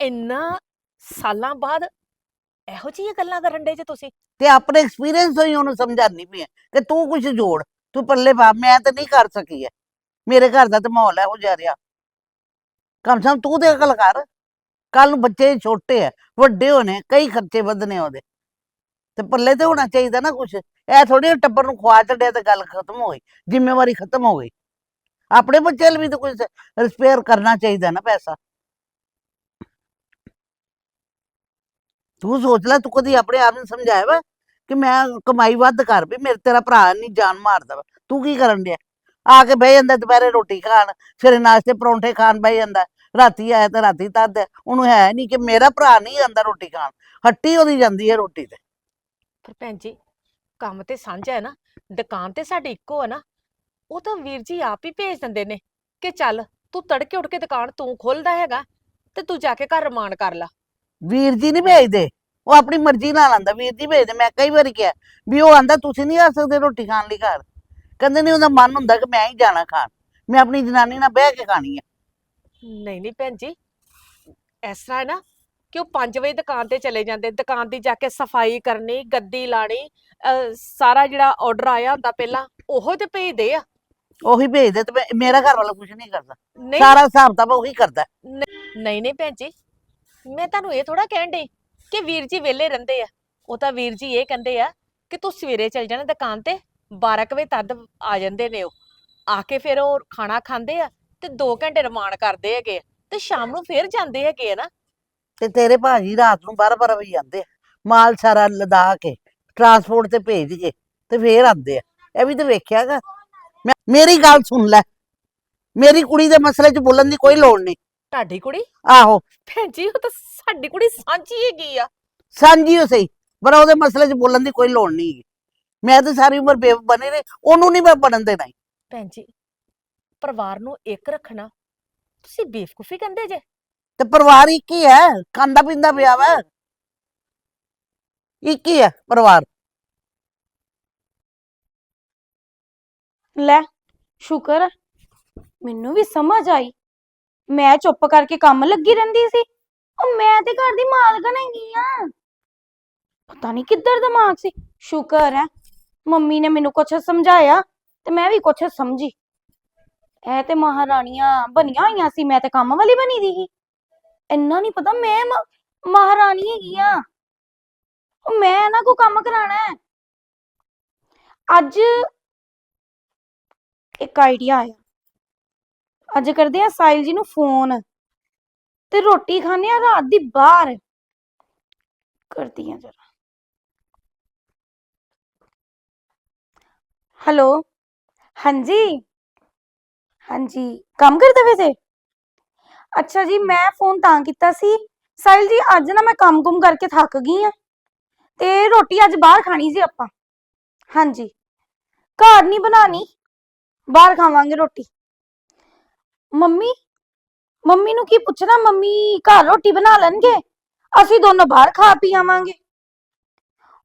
S5: ਇੰਨਾ ਸਾਲਾਂ ਬਾਅਦ ਇਹੋ ਜਿਹੀਆਂ ਗੱਲਾਂ ਕਰਨ ਡਏ ਜੇ ਤੁਸੀਂ?
S2: ਤੇ ਆਪਣੇ ਐਕਸਪੀਰੀਅੰਸ ਤੋਂ ਹੀ ਉਹਨੂੰ ਸਮਝਾਉਣੀ ਪਈ ਹੈ ਕਿ ਤੂੰ ਕੁਝ ਜੋੜ, ਤੂੰ ਪੱਲੇ ਪਾ, ਮੈਂ ਤੇ ਨਹੀਂ ਕਰ ਸਕੀ ਹੈ ਮੇਰੇ ਘਰ ਦਾ ਤੇ ਮਾਹੌਲ ਇਹੋ ਜਿਹਾ ਰਿਹਾ। ਕਮ ਸੇ ਤੂੰ ਤੇ ਅਕਲ ਕਰ। ਕੱਲ ਨੂੰ ਬੱਚੇ ਛੋਟੇ ਆ, ਵੱਡੇ ਹੋਣੇ, ਕਈ ਖਰਚੇ ਵਧਨੇ ਉਹਦੇ। ਤੇ ਪੱਲੇ ਤੇ ਹੋਣਾ ਚਾਹੀਦਾ ਨਾ ਕੁਛ। ਇਹ ਥੋੜੀ ਟੱਬਰ ਨੂੰ ਖਵਾ ਛੱਡਿਆ ਤੇ ਗੱਲ ਖਤਮ ਹੋ ਗਈ, ਜ਼ਿੰਮੇਵਾਰੀ ਖਤਮ ਹੋ ਗਈ। ਆਪਣੇ ਬੱਚੇ ਲਈ ਵੀ ਤਾਂ ਕੁਝ ਰਿਪੇਅਰ ਕਰਨਾ ਚਾਹੀਦਾ ਨਾ ਪੈਸਾ। ਤੂੰ ਸੋਚ ਲੈ, ਤੂੰ ਕਦੀ ਆਪਣੇ ਆਪ ਨੂੰ ਸਮਝਾਇਆ ਵਾ ਕਿ ਮੈਂ ਕਮਾਈ ਵੱਧ ਕਰ ਵੀ ਮੇਰੇ ਤੇਰਾ ਭਰਾ ਨਹੀਂ ਜਾਨ ਮਾਰਦਾ ਵਾ। ਤੂੰ ਕੀ ਕਰਨ ਡਿਆ? ਆ ਕੇ ਬਹਿ ਜਾਂਦਾ, ਦੁਪਹਿਰੇ ਰੋਟੀ ਖਾਣ, ਫਿਰ ਨਾਸ਼ਤੇ ਪਰੌਂਠੇ ਖਾਣ ਬਹਿ ਜਾਂਦਾ। ਰਾਤੀ ਆਇਆ ਤਾਂ ਰਾਤੀ ਤੱਦ ਉਹਨੂੰ ਹੈ ਨਹੀਂ ਕਿ ਮੇਰਾ ਭਰਾ ਨਹੀਂ ਆਂਦਾ ਰੋਟੀ ਖਾਣ। ਹੱਟੀ ਉਹਦੀ ਜਾਂਦੀ ਹੈ ਰੋਟੀ ਤੇ।
S5: ਪਰ ਭੈਣ ਜੀ, ਕੰਮ ਤੇ ਸਾਂਝਾ ਹੈ ਨਾ। ਦੁਕਾਨ ਤੇ ਸਾਡੀ ਇੱਕੋ ਹੈ ਨਾ। ਉਹ ਤਾਂ ਵੀਰ ਜੀ ਆਪ ਹੀ ਭੇਜ ਦਿੰਦੇ ਨੇ ਕਿ ਚੱਲ ਤੂੰ ਤੜਕੇ ਉੱਠ ਕੇ ਦੁਕਾਨ ਤੂੰ ਖੋਲਦਾ ਹੈਗਾ ਤੇ ਤੂੰ ਜਾ ਕੇ ਘਰ ਰਮਾਨ ਕਰ ਲਾ।
S2: ਵੀਰ ਜੀ ਨਹੀਂ ਭੇਜਦੇ। ਉਹ ਆਪਣੀ ਮਰਜ਼ੀ ਨਾਲ ਆਂਦਾ ਵੀਰ ਜੀ ਭੇਜਦੇ। ਮੈਂ ਕਈ ਵਾਰੀ ਕਿਹਾ ਵੀ ਉਹ ਆਂਦਾ ਤੁਸੀਂ ਨਹੀਂ ਆ ਸਕਦੇ ਰੋਟੀ ਖਾਣ ਲਈ ਘਰ? ਕਹਿੰਦੇ ਨਹੀਂ ਉਹਦਾ ਮਨ ਹੁੰਦਾ ਕਿ ਮੈਂ ਹੀ ਜਾਣਾ ਖਾਣ। ਮੈਂ ਆਪਣੀ ਜਨਾਨੀ ਨਾਲ ਬਹਿ ਕੇ ਖਾਣੀ ਆ।
S5: ਨਹੀਂ ਨਹੀਂ ਭੈਣ ਜੀ ਇਸ ਤਰ੍ਹਾਂ ਹੈ ਨਾ ਕਿ ਉਹ 5 ਵਜੇ ਦੁਕਾਨ ਤੇ ਚਲੇ ਜਾਂਦੇ। ਦੁਕਾਨ ਦੀ ਜਾ ਕੇ ਸਫ਼ਾਈ ਕਰਨੀ ਗੱਦੀ ਲਾਣੀ ਸਾਰਾ ਜਿਹੜਾ ਆਰਡਰ ਆਇਆ ਹੁੰਦਾ ਪਹਿਲਾਂ ਉਹੋ ਤੇ ਭੇਜਦੇ ਆ।
S2: ਉਹੀ ਭੇਜਦੇ ਤੇ ਮੇਰਾ ਘਰ ਵਾਲਾ ਕੁਝ ਨਹੀਂ ਕਰਦਾ। ਸਾਰਾ ਹਿਸਾਬ ਤਾਂ ਉਹੀ ਕਰਦਾ।
S5: ਨਹੀਂ ਨਹੀਂ ਭੈਣ ਜੀ ਮੈਂ ਤੁਹਾਨੂੰ ਇਹ ਥੋੜਾ ਕਹਿਣ ਡਈ ਕਿ ਵੀਰ ਜੀ ਵਿਹਲੇ ਰਹਿੰਦੇ ਆ। ਉਹ ਤਾਂ ਵੀਰ ਜੀ ਇਹ ਕਹਿੰਦੇ ਆ ਕਿ ਤੂੰ ਸਵੇਰੇ ਚਲ ਜਾਣਾ ਦੁਕਾਨ ਤੇ 12 ਕੁ ਵਜੇ ਤੱਦ ਆ ਜਾਂਦੇ ਨੇ ਉਹ। ਆ ਕੇ ਫਿਰ ਉਹ ਖਾਣਾ ਖਾਂਦੇ ਆ ਤੇ 2 ਘੰਟੇ ਰਮਾਨ ਕਰਦੇ ਹੈਗੇ ਆ ਤੇ ਸ਼ਾਮ ਨੂੰ ਫੇਰ ਜਾਂਦੇ ਹੈਗੇ ਆ ਨਾ।
S2: ਤੇ ਤੇਰੇ ਭਾਜੀ ਰਾਤ ਨੂੰ 12 12 ਵਜੇ ਆਉਂਦੇ ਆ। ਮਾਲ ਸਾਰਾ ਲਦਾ ਕੇ ਟਰਾਂਸਪੋਰਟ ਤੇ ਭੇਜ ਕੇ ਤੇ ਫੇਰ ਆਉਂਦੇ ਆ। ਇਹ ਵੀ ਤੇ ਵੇਖਿਆਗਾ। ਮੈਂ ਮੇਰੀ ਗੱਲ ਸੁਣ ਲੈ। ਮੇਰੀ ਕੁੜੀ ਦੇ ਮਸਲੇ 'ਚ ਬੋਲਣ ਦੀ ਕੋਈ ਲੋੜ ਨਹੀਂ।
S5: ਤੁਹਾਡੀ ਕੁੜੀ?
S2: ਆਹੋ।
S5: ਭੈਣ ਜੀ ਉਹ ਤਾਂ ਸਾਡੀ ਕੁੜੀ ਸਾਂਝੀ ਹੈਗੀ ਆ।
S2: ਸਾਂਝੀ ਹੋ ਸਹੀ ਪਰ ਉਹਦੇ ਮਸਲੇ 'ਚ ਬੋਲਣ ਦੀ ਕੋਈ ਲੋੜ ਨਹੀਂ ਹੈਗੀ। ਮੈਂ ਤਾਂ ਸਾਰੀ ਉਮਰ ਬੇਵ ਬਣੀ ਰਹੀ ਉਹਨੂੰ ਨਹੀਂ ਮੈਂ ਬਣਨ ਦੇਣਾ।
S5: ਭੈਣ ਜੀ ਪਰਿਵਾਰ ਨੂੰ ਇੱਕ ਰੱਖਣਾ ਤੁਸੀਂ ਬੇਵਕੂਫੀ ਕਹਿੰਦੇ ਜੇ।
S2: ਤੇ ਪਰਿਵਾਰ ਇੱਕ ਹੀ ਹੈ ਖਾਂਦਾ ਪੀਂਦਾ ਪਿਆ ਵਾ। ਇੱਕ ਹੀ ਹੈ ਪਰਿਵਾਰ।
S1: ਲੈ ਸ਼ੁਕਰ ਮੈਨੂੰ ਵੀ ਸਮਝ ਆਈ। ਮੈਂ ਚੁੱਪ ਕਰਕੇ ਕੰਮ ਲੱਗੀ ਰਹਿੰਦੀ ਸੀ। ਉਹ ਮੈਂ ਤੇ ਘਰ ਦੀ ਮਾਲਕਣ ਹੈਗੀ ਆ। ਪਤਾ ਨਹੀਂ ਕਿੱਧਰ ਦਿਮਾਗ ਸੀ। ਸ਼ੁਕਰ ਹੈ ਮੰਮੀ ਨੇ ਮੈਨੂੰ ਕੁਛ ਸਮਝਾਇਆ ਤੇ ਮੈਂ ਵੀ ਕੁਛ ਸਮਝੀ। ਇਹ ਤੇ ਮਹਾਰਾਣੀਆਂ ਬਣੀਆਂ ਹੋਈਆਂ ਸੀ, ਮੈਂ ਤੇ ਕੰਮ ਵਾਲੀ ਬਣੀ ਦੀ ਸੀ। ਇੰਨਾ ਨਹੀਂ ਪਤਾ ਮੈਂ ਮਹਾਰਾਣੀ ਹੈਗੀ ਆ। ਉਹ ਮੈਂ ਇਹਨਾਂ ਕੋ ਕੰਮ ਕਰਾਣਾ ਹੈ ਅੱਜ ਇੱਕ ਆਈਡੀਆ ਆਇਆ। ਅੱਜ ਕਰਦੇ ਆ ਸਾਹਿਲ ਜੀ ਨੂੰ ਫੋਨ। ਤੇ ਰੋਟੀ ਖਾਣੇ ਆ ਰਾਤ ਦੀ ਬਾਹਰ। ਕਰਦੀ ਆ ਜਰਾ। ਹੈਲੋ, ਹਾਂਜੀ? ਹਾਂਜੀ, ਕੰਮ ਕਰਦੇ ਪਏ ਅੱਛਾ ਜੀ, ਮੈਂ ਫੋਨ ਤਾਂ ਕੀਤਾ ਸੀ। ਸਾਹਿਲ ਜੀ, ਅੱਜ ਨਾ ਮੈਂ ਕੰਮ ਕੁਮ ਕਰਕੇ ਥੱਕ ਗਈ ਆ। ਤੇ ਰੋਟੀ ਅੱਜ ਬਾਹਰ ਖਾਣੀ ਸੀ ਆਪਾਂ। ਹਾਂਜੀ। ਘਰ ਨਹੀਂ ਬਣਾਣੀ ਬਾਹਰ ਖਾਵਾਂਗੇ ਰੋਟੀ। ਮੰਮੀ? ਮੰਮੀ ਨੂੰ ਕੀ ਪੁੱਛਣਾ? ਮੰਮੀ ਘਰ ਰੋਟੀ ਬਣਾ ਲੈਣਗੇ? ਅਸੀਂ ਦੋਨੋਂ ਬਾਹਰ ਖਾ ਪੀ ਆਵਾਂਗੇ।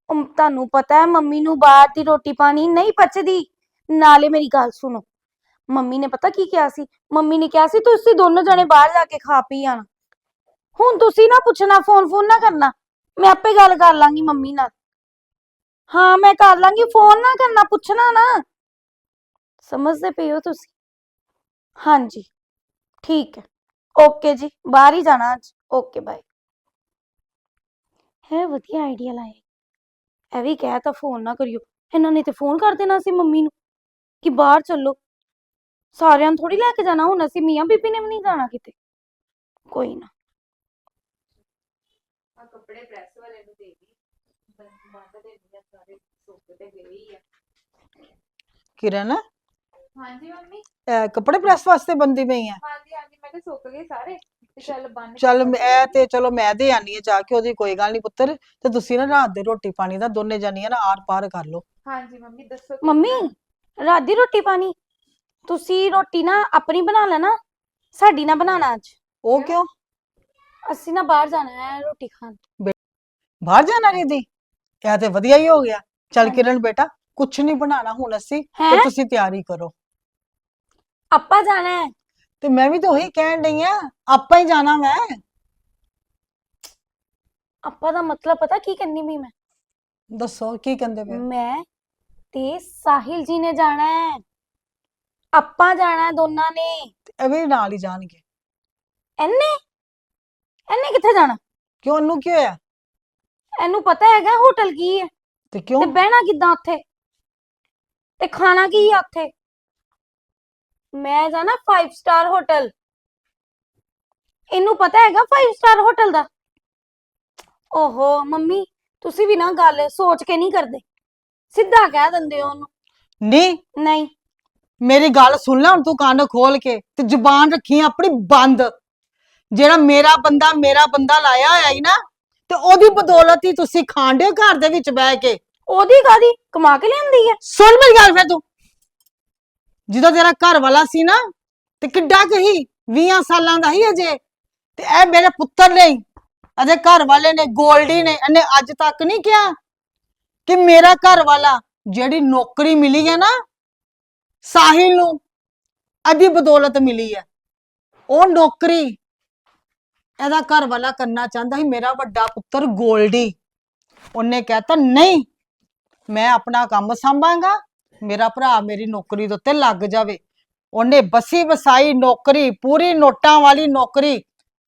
S1: ਉਮ, ਤੁਹਾਨੂੰ ਪਤਾ ਹੈ ਮੰਮੀ ਨੂੰ ਬਾਹਰ ਦੀ ਰੋਟੀ ਪਾਣੀ ਨਹੀਂ ਪਚਦੀ। ਨਾਲੇ ਮੇਰੀ ਗੱਲ ਸੁਣੋ। ਮੰਮੀ ਨੇ ਪਤਾ ਕੀ ਕਿਹਾ ਸੀ? ਮੰਮੀ ਨੇ ਕਿਹਾ ਸੀ ਤੁਸੀਂ ਦੋਨੋਂ ਜਣੇ ਬਾਹਰ ਜਾ ਕੇ ਖਾ ਪੀ ਆਣਾ। ਹੁਣ ਤੁਸੀਂ ਨਾ ਪੁੱਛਣਾ ਫੋਨ ਫੋਨ ਨਾ ਕਰਨਾ। ਮੈਂ ਆਪੇ ਗੱਲ ਕਰ ਲਾਂਗੀ ਮੰਮੀ ਨਾਲ। ਹਾਂ ਮੈਂ ਕਰ ਲਾਂਗੀ। ਫੋਨ ਨਾ ਕਰਨਾ ਪੁੱਛਣਾ ਨਾ। ਸਮਝਦੇ ਪਏ ਹੋ ਤੁਸੀਂ? ਹਾਂਜੀ। ਠੀਕ ਹੈ। ਓਕੇ ਜੀ ਬਾਹਰ ਹੀ ਜਾਣਾ ਅੱਜ। Okay bye. ਹੈ ਵਧੀਆ ਆਈਡੀਆ ਲਾਇਆ ਇਹ ਵੀ ਕਹਿ ਤਾਂ ਫੋਨ ਨਾ ਕਰਿਓ। ਇਹਨਾਂ ਨੇ ਤੇ ਫੋਨ ਕਰ ਦੇਣਾ ਸੀ ਮੰਮੀ ਨੂੰ ਕਿ ਬਾਹਰ ਚੱਲੋ। ਸਾਰਿਆਂ ਨੂੰ ਥੋੜੀ ਲੈ ਕੇ ਜਾਣਾ ਹੁਣ ਅਸੀਂ ਮੀਆਂ ਬੀਬੀ ਨੇ ਵੀ ਨਹੀਂ ਜਾਣਾ ਕਿਤੇ। ਕੋਈ ਨਾ।
S4: ਆ ਕੱਪੜੇ ਪ੍ਰੈਸ ਵਾਲੇ ਨੂੰ ਦੇ ਦੀ। ਬੰਦ ਦੇ ਦਿਆ ਸਾਰੇ ਸੁੱਕ ਤੇ ਗਏ ਹੀ ਆ।
S6: ਕਿਰਨ?
S4: ਹਾਂਜੀ ਮੰਮੀ?
S6: ਇਹ ਕੱਪੜੇ ਪ੍ਰੈਸ ਵਾਸਤੇ ਬੰਦੀ ਪਈ ਆ।
S4: ਹਾਂਜੀ ਹਾਂਜੀ ਮੈਂ ਤੇ ਸੁੱਕ ਗਏ ਸਾਰੇ। ਤੇ ਚੱਲ ਬੰਨ ਕੇ
S6: ਚੱਲ ਤੇ ਚਲੋ ਮੈਂ ਦੇ ਆਨੀ ਆ ਜਾ ਕੇ ਉਹਦੀ ਕੋਈ ਗੱਲ ਨਹੀਂ ਪੁੱਤਰ। ਤੇ ਤੁਸੀਂ ਨਾ ਰਾਤ ਦੇ ਰੋਟੀ ਪਾਣੀ ਦਾ ਦੋਨੇ ਜਾਨੀਆਂ ਨਾ ਆਰ ਪਾਰ ਕਰ ਲਓ।
S4: ਹਾਂਜੀ ਮੰਮੀ ਦੱਸੋ ਕੀ
S1: ਮੰਮੀ
S4: ਬਣਾਉਣਾ?
S1: ਰਾਤ ਦੀ ਰੋਟੀ ਪਾਣੀ? ਤੁਸੀਂ ਰੋਟੀ ਨਾ ਆਪਣੀ ਬਣਾ ਲੈਣਾ ਸਾਡੀ ਨਾ ਬਣਾਣਾ ਅੱਜ।
S6: ਉਹ ਕਿਉਂ?
S1: ਅਸੀਂ ਨਾ ਬਾਹਰ ਜਾਣਾ ਹੈ ਰੋਟੀ ਖਾਣ।
S6: ਬਾਹਰ ਜਾਣਾ ਰਿਦੀ ਇਹ ਤੇ ਵਧੀਆ ਹੀ ਹੋ ਗਿਆ। ਚੱਲ
S1: ਹਾਂਜੀ।
S6: ਕਿਰਨ ਬੇਟਾ ਕੁਛ ਨਹੀਂ ਬਣਾਣਾ ਹੁਣ ਅਸੀਂ
S1: ਹੈ?
S6: ਤੇ ਤੁਸੀਂ ਤਿਆਰੀ ਕਰੋ।
S1: ਆਪਾਂ ਜਾਣਾ ਹੈ।
S6: ਤੇ ਮੈਂ ਵੀ ਤਾਂ ਉਹੀ ਕਹਿਣ ਡਈ ਆ ਆਪਾਂ ਹੀ ਜਾਣਾ ਮੈਂ।
S1: ਆਪਾਂ ਦਾ ਮਤਲਬ ਪਤਾ ਕੀ ਕਰਨੀ ਵੀ ਮੈਂ?
S6: ਦੱਸੋ ਕੀ ਕਹਿੰਦੇ ਪਏ?
S1: ਮੈਂ ਤੇ ਸਾਹਿਲ ਜੀ ਨੇ ਜਾਣਾ ਹੈ। ਆਪਾਂ ਜਾਣਾ ਹੈ ਦੋਨਾਂ ਨੇ।
S6: ਤੇ ਇਹ ਵੀ ਨਾਲ ਹੀ ਜਾਣਗੇ।
S1: ਐਨੇ? ਐਨੇ ਕਿੱਥੇ ਜਾਣਾ?
S3: ਕਿਉਂ ਉਹਨੂੰ ਕੀ ਹੋਇਆ?
S1: ਇਹਨੂੰ ਪਤਾ ਹੈਗਾ ਹੋਟਲ ਕੀ ਹੈ।
S3: ਤੇ
S1: ਤੇ
S3: ਕਿਉਂ
S1: ਬਹਿਣਾ ਕਿੱਦਾਂ ਉੱਥੇ? ਤੇ ਖਾਣਾ ਕੀ ਆ ਉੱਥੇ? ਮੈਂ ਜਾਣਾ 5 ਸਟਾਰ ਹੋਟਲ ਇਹਨੂੰ ਪਤਾ ਹੈਗਾ 5 ਸਟਾਰ ਹੋਟਲ ਦਾ? ਓਹੋ ਮੰਮੀ ਤੁਸੀਂ ਵੀ ਨਾ ਗੱਲ ਸੋਚ ਕੇ ਨਹੀਂ ਕਰਦੇ। ਸਿੱਧਾ ਕਹਿ ਦਿੰਦੇ ਹੋ ਉਹਨੂੰ।
S3: ਨਹੀਂ।
S1: ਨਹੀਂ।
S3: ਮੇਰੀ ਗੱਲ ਸੁਣ ਲੈ ਹੁਣ ਤੂੰ ਕੰਨ ਖੋਲ ਕੇ ਤੇ ਜ਼ੁਬਾਨ ਰੱਖੀ ਆਪਣੀ ਬੰਦ। ਜਿਹੜਾ ਮੇਰਾ ਬੰਦਾ ਮੇਰਾ ਬੰਦਾ ਲਾਇਆ ਹੋਇਆ ਹੀ ਨਾ ਤੇ ਉਹਦੀ ਬਦੌਲਤ ਹੀ ਤੁਸੀਂ ਹੋ ਘਰ ਦੇ ਵਿੱਚ ਬਹਿ ਕੇ।
S1: ਉਹਦੀ ਕਾਦੀ ਕਮਾ ਕੇ ਲਿਆਂਦੀ ਹੈ।
S3: ਸੁਣ ਮੇਰੀ ਗੱਲ ਫਿਰ ਤੂੰ। ਜਦੋਂ ਤੇਰਾ ਘਰ ਵਾਲਾ ਸੀ ਨਾ, ਤੇ ਕਿੱਡਾ ਕਹੀ 20 ਸਾਲਾਂ ਦਾ ਹੀ ਅਜੇ। ਤੇ ਇਹ ਮੇਰੇ ਪੁੱਤਰ ਨੇ, ਅਜੇ ਘਰ ਵਾਲੇ ਨੇ, ਗੋਲਡੀ ਨੇ, ਇਹਨੇ ਅੱਜ ਤੱਕ ਨਹੀਂ ਕਿਹਾ ਕਿ ਮੇਰਾ ਘਰ ਵਾਲਾ ਜਿਹੜੀ ਨੌਕਰੀ ਮਿਲੀ ਹੈ ਨਾ, ਸਾਹਿਲ ਨੂੰ ਅਦੀ ਬਦੌਲਤ ਮਿਲੀ ਹੈ। ਉਹ ਨੌਕਰੀ ਇਹਦਾ ਘਰ ਵਾਲਾ ਕਰਨਾ ਚਾਹੁੰਦਾ ਸੀ, ਮੇਰਾ ਵੱਡਾ ਪੁੱਤਰ ਗੋਲਡੀ। ਉਹਨੇ ਕਹਿਤਾ, ਨਹੀਂ, ਮੈਂ ਆਪਣਾ ਕੰਮ ਸੰਭਾਂਗਾ ਮੇਰਾ ਭਰਾ ਮੇਰੀ ਨੌਕਰੀ ਦੇ ਉੱਤੇ ਲੱਗ ਜਾਵੇ। ਉਹਨੇ ਬਸੀ ਵਸਾਈ ਨੌਕਰੀ, ਪੂਰੀ ਨੋਟਾਂ ਵਾਲੀ ਨੌਕਰੀ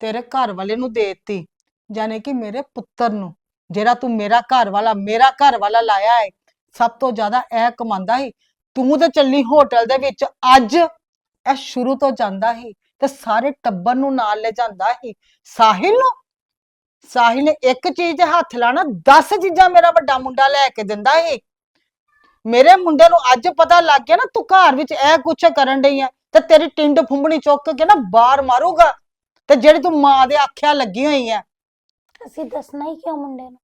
S3: ਤੇਰੇ ਘਰ ਵਾਲੇ ਨੂੰ ਦੇ ਦਿੱਤੀ ਯਾਨੀ ਕਿ ਮੇਰੇ ਪੁੱਤਰ ਨੂੰ। ਜਿਹੜਾ ਤੂੰ ਮੇਰਾ ਘਰ ਵਾਲਾ, ਮੇਰਾ ਘਰ ਵਾਲਾ ਲਾਇਆ ਹੈ ਸਭ ਤੋਂ ਜ਼ਿਆਦਾ ਇਹ ਕਮਾਉਂਦਾ ਸੀ। ਤੂੰ ਤਾਂ ਚੱਲੀ ਹੋਟਲ ਦੇ ਵਿੱਚ, ਅੱਜ ਇਹ ਸ਼ੁਰੂ ਤੋਂ ਜਾਂਦਾ ਸੀ ਤੇ ਸਾਰੇ ਟੱਬਰ ਨੂੰ ਨਾਲ ਲੈ ਜਾਂਦਾ ਸੀ। ਸਾਹਿਲ ਨੂੰ? ਸਾਹਿਲ ਨੇ ਇੱਕ ਚੀਜ਼ ਹੱਥ ਲਾਣਾ 10 ਚੀਜ਼ਾਂ ਮੇਰਾ ਵੱਡਾ ਮੁੰਡਾ ਲੈ ਕੇ ਦਿੰਦਾ ਸੀ। ਮੇਰੇ ਮੁੰਡੇ ਨੂੰ ਅੱਜ ਪਤਾ ਲੱਗ ਗਿਆ ਨਾ ਤੂੰ ਘਰ ਵਿੱਚ ਇਹ ਕੁਛ ਕਰਨ ਡਈ ਆ ਤੇ ਤੇਰੀ ਟਿੰਡ ਫੁੰਬਣੀ ਚੁੱਕ ਕੇ ਨਾ ਬਾਹਰ ਮਾਰੂਗਾ ਤੇ ਜਿਹੜੀ ਤੂੰ ਮਾਂ ਦੇ ਆਖਿਆ ਲੱਗੀ ਹੋਈ ਆ।
S1: ਅਸੀਂ ਦੱਸਣਾ ਹੀ ਕਿਉਂ ਮੁੰਡੇ ਨੂੰ?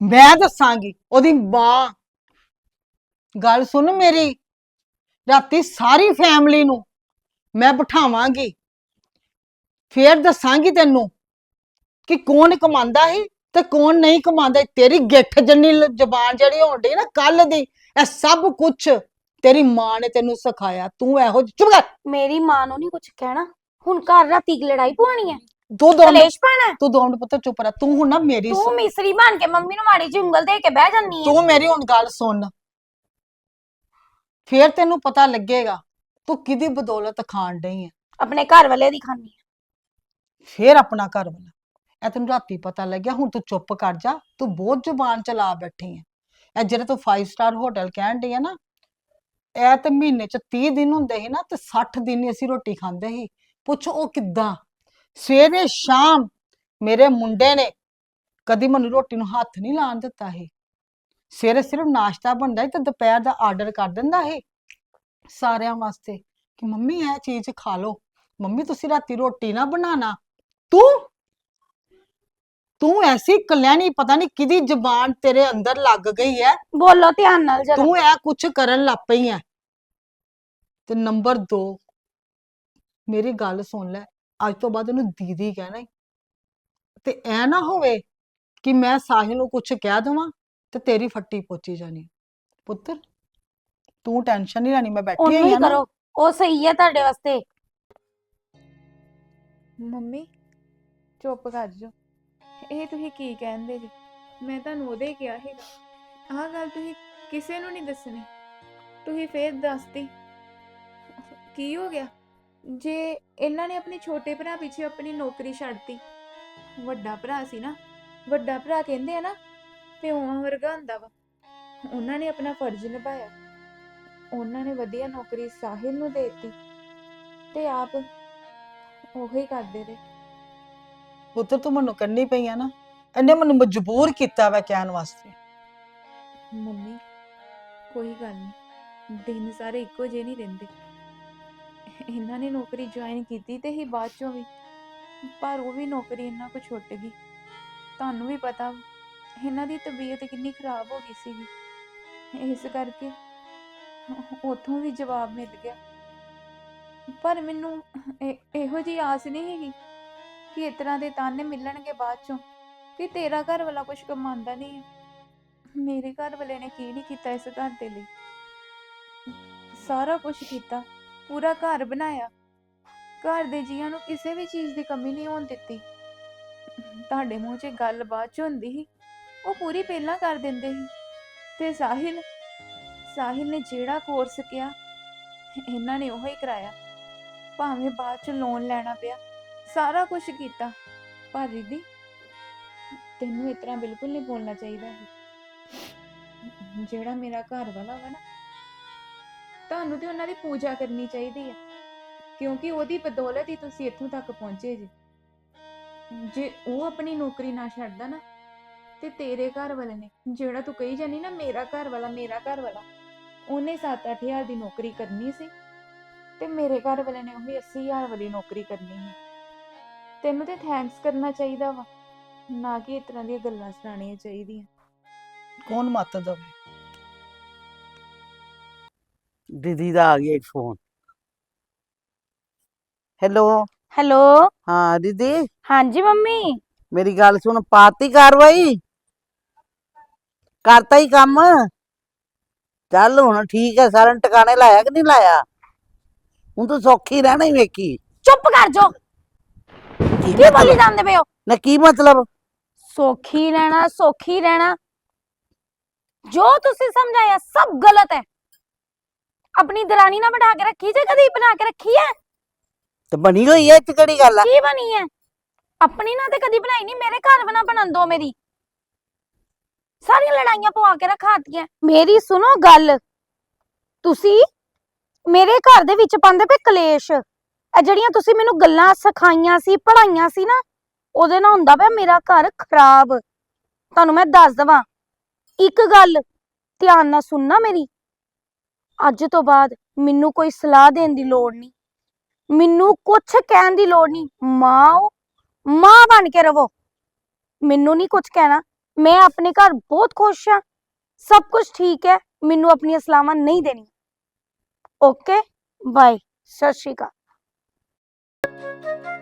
S3: ਮੈਂ ਦੱਸਾਂਗੀ ਉਹਦੀ ਮਾਂ। ਗੱਲ ਸੁਣ ਮੇਰੀ ਰਾਤੀ ਸਾਰੀ ਫੈਮਿਲੀ ਨੂੰ ਮੈਂ ਬਿਠਾਵਾਂਗੀ ਫੇਰ ਦੱਸਾਂਗੀ ਤੈਨੂੰ ਕਿ ਕੌਣ ਕਮਾਉਂਦਾ ਹੈ ਤੇ ਕੌਣ ਨਹੀਂ ਕਮਾਉਂਦਾ ਤੇਰੀ ਗਿੱਠ ਜੰਨੀ ਜ਼ਬਾਨ ਜਿਹੜੀ ਹੋਣ ਡਈ ਨਾ ਕੱਲ ਦੀ ਇਹ ਸਭ ਕੁਝ ਤੇਰੀ ਮਾਂ ਨੇ ਤੈਨੂੰ ਸਿਖਾਇਆ। ਤੂੰ ਇਹੋ ਜਿਹੀ- ਚੁੱਪ ਕਰ।
S1: ਮੇਰੀ ਮਾਂ ਨੂੰ ਨਹੀਂ ਕੁਝ ਕਹਿਣਾ। ਹੁਣ ਘਰ ਰਾਤੀ ਲੜਾਈ ਪਵਾਣੀ ਹੈ
S3: ਦੋ ਮਿੰਟ-
S1: ਕਲੇਸ਼ ਪਾਣਾ
S3: ਤੂੰ ਦੋ ਮਿੰਟ ਪੁੱਤ ਚੁੱਪ ਰਹਿ। ਤੂੰ ਹੁਣ ਨਾ ਮੇਰੀ
S1: ਤੂੰ
S3: ਸੁਣ-
S1: ਮਿਸਰੀ ਬਣ ਕੇ ਮੰਮੀ ਨੂੰ ਮਾੜੀ ਜਿਹੀ ਉਂਗਲ ਦੇ ਕੇ ਬਹਿ ਜਾਂਦੀ ਹੈ
S3: ਤੂੰ ਮੇਰੀ ਹੁਣ ਗੱਲ ਸੁਣ। ਫੇਰ ਤੈਨੂੰ ਪਤਾ ਲੱਗੇਗਾ ਤੂੰ ਕਿਹਦੀ ਬਦੌਲਤ ਖਾਣ ਡਈ ਹੈ
S1: ਆਪਣੇ ਘਰ ਵਾਲੇ ਦੀ ਖਾਣੀ
S3: ਫੇਰ ਆਪਣਾ ਘਰ ਵਾਲਾ। ਇਹ ਤੈਨੂੰ ਰਾਤੀ ਪਤਾ ਲੱਗਿਆ ਹੁਣ ਤੂੰ ਚੁੱਪ ਕਰ ਜਾ। ਤੂੰ ਬਹੁਤ ਜ਼ੁਬਾਨ ਚਲਾ ਬੈਠੀ ਹੈ ਇਹ ਜਿਹੜਾ ਤੂੰ 5 ਸਟਾਰ ਹੋਟਲ ਕਹਿਣ ਡਈ ਹੈ ਨਾ, ਇਹ ਤੇ ਮਹੀਨੇ ਚ 30 ਦਿਨ ਹੁੰਦੇ ਸੀ ਨਾ ਤੇ 60 ਦਿਨ ਹੀ ਅਸੀਂ ਰੋਟੀ ਖਾਂਦੇ ਸੀ। ਪੁੱਛ ਉਹ ਕਿੱਦਾਂ? ਸਵੇਰੇ ਸ਼ਾਮ ਮੇਰੇ ਮੁੰਡੇ ਨੇ ਕਦੀ ਮੈਨੂੰ ਰੋਟੀ ਨੂੰ ਹੱਥ ਨਹੀਂ ਲਾਣ ਦਿੱਤਾ ਸੀ। ਸਵੇਰੇ ਸਿਰਫ ਨਾਸ਼ਤਾ ਬਣਦਾ ਸੀ ਤੇ ਦੁਪਹਿਰ ਦਾ ਆਰਡਰ ਕਰ ਦਿੰਦਾ ਸੀ ਸਾਰਿਆਂ ਵਾਸਤੇ ਕਿ ਮੰਮੀ ਇਹ ਚੀਜ਼ ਖਾ ਲਓ, ਮੰਮੀ ਤੁਸੀਂ ਰਾਤੀ ਰੋਟੀ ਨਾ ਬਣਾਣਾ ਤੂੰ ਤੂੰ ਐਸੀ ਕਲਿਆਣੀ ਪਤਾ ਨਹੀਂ ਕਿਹਦੀ ਜ਼ਬਾਨ ਤੇਰੇ ਅੰਦਰ ਲੱਗ ਗਈ ਹੈ
S1: ਬੋਲੋ ਧਿਆਨ ਨਾਲ ਜਰਾ।
S3: ਤੂੰ ਇਹ ਕੁਛ ਕਰਨ ਲੱਗ ਪਈ ਹੈ ਤੇ ਨੰਬਰ 2 ਮੇਰੀ ਗੱਲ ਸੁਣ ਲੈ ਅੱਜ ਤੋਂ ਬਾਅਦ ਉਹਨੂੰ ਦੀਦੀ ਕਹਿਣਾ ਈ। ਤੇ ਐ ਨਾ ਹੋਵੇ ਕਿ ਮੈਂ ਸਾਹਿਲ ਨੂੰ ਕੁਛ ਕਹਿ ਦੇਵਾਂ ਤੇ ਤੇਰੀ ਫੱਟੀ ਪੋਚੀ ਜਾਣੀ। ਪੁੱਤਰ ਤੂੰ ਟੈਨਸ਼ਨ ਨਹੀਂ ਲੈਣੀ ਮੈਂ ਬੈਠੀ
S1: ਉਹਨੂੰ
S3: ਹੋਈ
S1: ਹੀ
S3: ਆ ਨਾ।
S1: ਕਰੋ। ਉਹ ਸਹੀ ਹੈ ਤੁਹਾਡੇ ਵਾਸਤੇ।
S4: ਮੰਮੀ ਚੁੱਪ ਕਰ ਜਾ ਇਹ ਤੁਸੀਂ ਕੀ ਕਹਿੰਦੇ ਜੀ? ਮੈਂ ਤੁਹਾਨੂੰ ਉਹਦੇ ਕਿਹਾ ਸੀਗਾ। ਆਹ ਗੱਲ ਤੁਸੀਂ ਕਿਸੇ ਨੂੰ ਨਹੀਂ ਦੱਸਣੀ। ਤੁਸੀਂ ਫੇਰ ਦੱਸਤੀ। ਕੀ ਹੋ ਗਿਆ? ਜੇ ਇਹਨਾਂ ਨੇ ਆਪਣੇ ਛੋਟੇ ਭਰਾ ਪਿੱਛੇ ਆਪਣੀ ਨੌਕਰੀ ਛੱਡਤੀ। ਵੱਡਾ ਭਰਾ ਸੀ ਨਾ। ਵੱਡਾ ਭਰਾ ਕਹਿੰਦੇ ਆ ਨਾ, ਪਿਓਾਂ ਵਰਗਾ ਹੁੰਦਾ ਵਾ। ਉਹਨਾਂ ਨੇ ਆਪਣਾ ਫਰਜ਼ ਨਿਭਾਇਆ। ਉਹਨਾਂ ਨੇ ਵਧੀਆ ਨੌਕਰੀ ਸਾਹਿਲ ਨੂੰ ਦੇ ਦਿੱਤੀ। ਤੇ ਆਪ ਉਹੀ ਕਰਦੇ ਰਹੇ।
S3: ਪੁੱਤਰ ਤੂੰ ਮੈਨੂੰ ਕੰਨੀ ਪਈ ਆ ਨਾ, ਇਹਨੇ ਮੈਨੂੰ ਮਜਬੂਰ ਕੀਤਾ ਵਾ ਕਹਿਣ ਵਾਸਤੇ।
S4: ਮੰਮੀ, ਕੋਈ ਗੱਲ ਨਹੀਂ, ਦਿਨ ਸਾਰੇ ਇੱਕੋ ਜਿਹੇ ਨਹੀਂ ਰਹਿੰਦੇ। ਇਹਨਾਂ ਨੇ ਨੌਕਰੀ ਜੁਆਇਨ ਕੀਤੀ ਤੇ ਹੀ ਬਾਅਦ ਚੋਂ ਵੀ, ਪਰ ਉਹ ਵੀ ਨੌਕਰੀ ਇਹਨਾਂ ਕੋ ਛੁੱਟ ਗਈ। ਤੁਹਾਨੂੰ ਵੀ ਪਤਾ, ਇਹਨਾਂ ਦੀ ਤਬੀਅਤ ਕਿੰਨੀ ਖਰਾਬ ਹੋ ਗਈ ਸੀਗੀ। ਇਸ ਕਰਕੇ ਉਥੋਂ ਵੀ ਜਵਾਬ ਮਿਲ ਗਿਆ। ਪਰ ਮੈਨੂੰ ਇਹੋ ਜੀ ਆਸ ਨਹੀਂ ਹੈਗੀ ਕਿ ਇਸ ਤਰ੍ਹਾਂ ਦੇ ਤਾਨੇ ਮਿਲਣਗੇ ਬਾਅਦ ਚੋਂ, ਕਿ ਤੇਰਾ ਘਰ ਵਾਲਾ ਕੁਝ ਕਮਾਉਂਦਾ ਨਹੀਂ ਮੇਰੇ ਘਰ ਵਾਲੇ ਨੇ ਕੀ ਨਹੀਂ ਕੀਤਾ ਇਸ ਘਰ ਦੇ ਲਈ? ਸਾਰਾ ਕੁਝ ਕੀਤਾ, ਪੂਰਾ ਘਰ ਬਣਾਇਆ। ਘਰ ਦੇ ਜੀਆਂ ਨੂੰ ਕਿਸੇ ਵੀ ਚੀਜ਼ ਦੀ ਕਮੀ ਨਹੀਂ ਹੋਣ ਦਿੱਤੀ। ਤੁਹਾਡੇ ਮੂੰਹ 'ਚ ਗੱਲ ਬਾਅਦ 'ਚ ਹੁੰਦੀ ਸੀ। ਉਹ ਪੂਰੀ ਪਹਿਲਾਂ ਕਰ ਦਿੰਦੇ ਸੀ। ਤੇ ਸਾਹਿਲ ਸਾਹਿਲ ਨੇ ਜਿਹੜਾ ਕੋਰਸ ਕਿਹਾ, ਇਹਨਾਂ ਨੇ ਉਹੀ ਕਰਾਇਆ। ਭਾਵੇਂ ਬਾਅਦ 'ਚ ਲੋਨ ਲੈਣਾ ਪਿਆ। ਸਾਰਾ ਕੁਝ ਕੀਤਾ। ਪਰ ਰਿਦੀ ਤੈਨੂੰ ਇਸ ਤਰ੍ਹਾਂ ਬਿਲਕੁਲ ਨਹੀਂ ਬੋਲਣਾ ਚਾਹੀਦਾ ਸੀ। ਜਿਹੜਾ ਮੇਰਾ ਘਰ ਵਾਲਾ ਵਾ ਨਾ, ਤੁਹਾਨੂੰ ਤੇ ਉਹਨਾਂ ਦੀ ਪੂਜਾ ਕਰਨੀ ਚਾਹੀਦੀ ਹੈ ਕਿਉਂਕਿ ਉਹਦੀ ਬਦੌਲਤ ਹੀ ਤੁਸੀਂ ਇੱਥੋਂ ਤੱਕ ਪਹੁੰਚੇ ਜੀ। ਜੇ ਉਹ ਆਪਣੀ ਨੌਕਰੀ ਨਾ ਛੱਡਦਾ ਨਾ, ਤੇ ਤੇਰੇ ਘਰ ਵਾਲੇ ਨੇ, ਜਿਹੜਾ ਤੂੰ ਕਹੀ ਜਾਨੀ ਨਾ ਮੇਰਾ ਘਰ ਵਾਲਾ, ਮੇਰਾ ਘਰ ਵਾਲਾ, ਉਹਨੇ 7-8000 ਦੀ ਨੌਕਰੀ ਕਰਨੀ ਸੀ, ਤੇ ਮੇਰੇ ਘਰ ਵਾਲੇ ਨੇ ਉਹੀ 80000 ਵਾਲੀ ਨੌਕਰੀ ਕਰਨੀ ਸੀ। ਤੈਨੂੰ ਤੇ ਥੈਂਕਸ ਕਰਨਾ ਚਾਹੀਦਾ ਵਾ ਨਾ ਕਿ ਇਸ ਤਰ੍ਹਾਂ ਦੀਆਂ ਗੱਲਾਂ ਸੁਣਾਉਣੀਆਂ ਚਾਹੀਦੀਆਂ।
S6: ਕੌਣ ਮੱਤ ਦਵੇ?
S2: ਦੀਦੀ ਦਾ ਆ ਗਿਆ ਇੱਕ ਫੋਨ ਹੈਲੋ
S1: ਹੈਲੋ
S2: ਹਾਂ ਦੀਦੀ?
S1: ਹਾਂਜੀ ਮੰਮੀ।
S2: ਮੇਰੀ ਗੱਲ ਸੁਣ ਪਾਤੀ ਕਾਰਵਾਈ? ਕਰਤਾ ਹੀ ਕੰਮ? ਚੱਲ ਹੁਣ ਠੀਕ ਹੈ ਸਾਰਿਆਂ ਨੂੰ ਟਿਕਾਣੇ ਲਾਇਆ ਕਿ ਨਹੀਂ ਲਾਇਆ? ਹੁਣ ਤੂੰ ਸੌਖੀ ਰਹਿਣਾ ਹੀ ਵੇਖੀ।
S1: ਚੁੱਪ ਕਰ ਜੋ
S2: ਕੀ
S1: ਕੀ ਬੋਲੀ ਜਾਂਦੇ ਪਏ ਹੋ।
S2: ਨਾ ਕੀ ਮਤਲਬ?
S1: ਸੌਖੀ ਰਹਿਣਾ ਸੌਖੀ ਰਹਿਣਾ। ਜੋ ਤੁਸੀਂ ਸਮਝਾਇਆ ਸਭ ਗਲਤ ਹੈ। ਆਪਣੀ ਦਰਾਣੀ ਨਾਲ ਬਿਠਾ ਕੇ ਰੱਖੀ ਜੇ ਕਦੀ ਬਣਾ ਕੇ ਰੱਖੀ ਹੈ?
S2: ਤੇ ਬਣੀ ਹੋਈ ਹੈ ਇਹ 'ਚ ਕਿਹੜੀ ਗੱਲ ਆ?
S1: ਕੀ ਬਣੀ ਹੈ? ਆਪਣੀ ਨਾਲ ਤੇ ਕਦੀ ਬਣਾਈ ਨਹੀਂ ਮੇਰੇ ਘਰ ਬਣਾ ਬਣਨ ਦੋ ਮੇਰੀ। ਸਾਰੀਆਂ ਲੜਾਈਆਂ ਪਵਾ ਕੇ ਰਖਾਤੀਆਂ। ਮੇਰੀ ਸੁਣੋ ਗੱਲ। ਤੁਸੀਂ ਮੇਰੇ ਘਰ ਦੇ ਵਿੱਚ ਪਾਉਂਦੇ ਪਏ ਕਲੇਸ਼। ਇਹ ਜਿਹੜੀਆਂ ਤੁਸੀਂ ਮੈਨੂੰ ਗੱਲਾਂ ਸਿਖਾਈਆਂ ਸੀ ਪੜਾਈਆਂ ਸੀ ਨਾ ਉਹਦੇ ਨਾਲ ਹੁੰਦਾ ਪਿਆ ਮੇਰਾ ਘਰ ਖਰਾਬ। ਤੁਹਾਨੂੰ ਮੈਂ ਦੱਸ ਦਵਾਂ ਇੱਕ ਗੱਲ ਧਿਆਨ ਨਾਲ ਸੁਣਨਾ ਮੇਰੀ। ਅੱਜ ਤੋਂ ਬਾਅਦ ਮੈਨੂੰ ਕੋਈ ਸਲਾਹ ਦੇਣ ਦੀ ਲੋੜ ਨਹੀਂ। ਮੈਨੂੰ ਕੁਝ ਕਹਿਣ ਦੀ ਲੋੜ ਨਹੀਂ। ਮਾਂ ਓ, ਮਾਂ ਬਣ ਕੇ ਰਵੋ। ਮੈਨੂੰ ਨਹੀਂ ਕੁਝ ਕਹਿਣਾ। ਮੈਂ ਆਪਣੇ ਘਰ ਬਹੁਤ ਖੁਸ਼ ਹਾਂ। ਸਭ ਕੁਝ ਠੀਕ ਹੈ। ਮੈਨੂੰ ਆਪਣੀਆਂ ਸਲਾਹਾਂ ਨਹੀਂ ਦੇਣੀਆਂ। Okay bye. Sat Sri Akal. thank you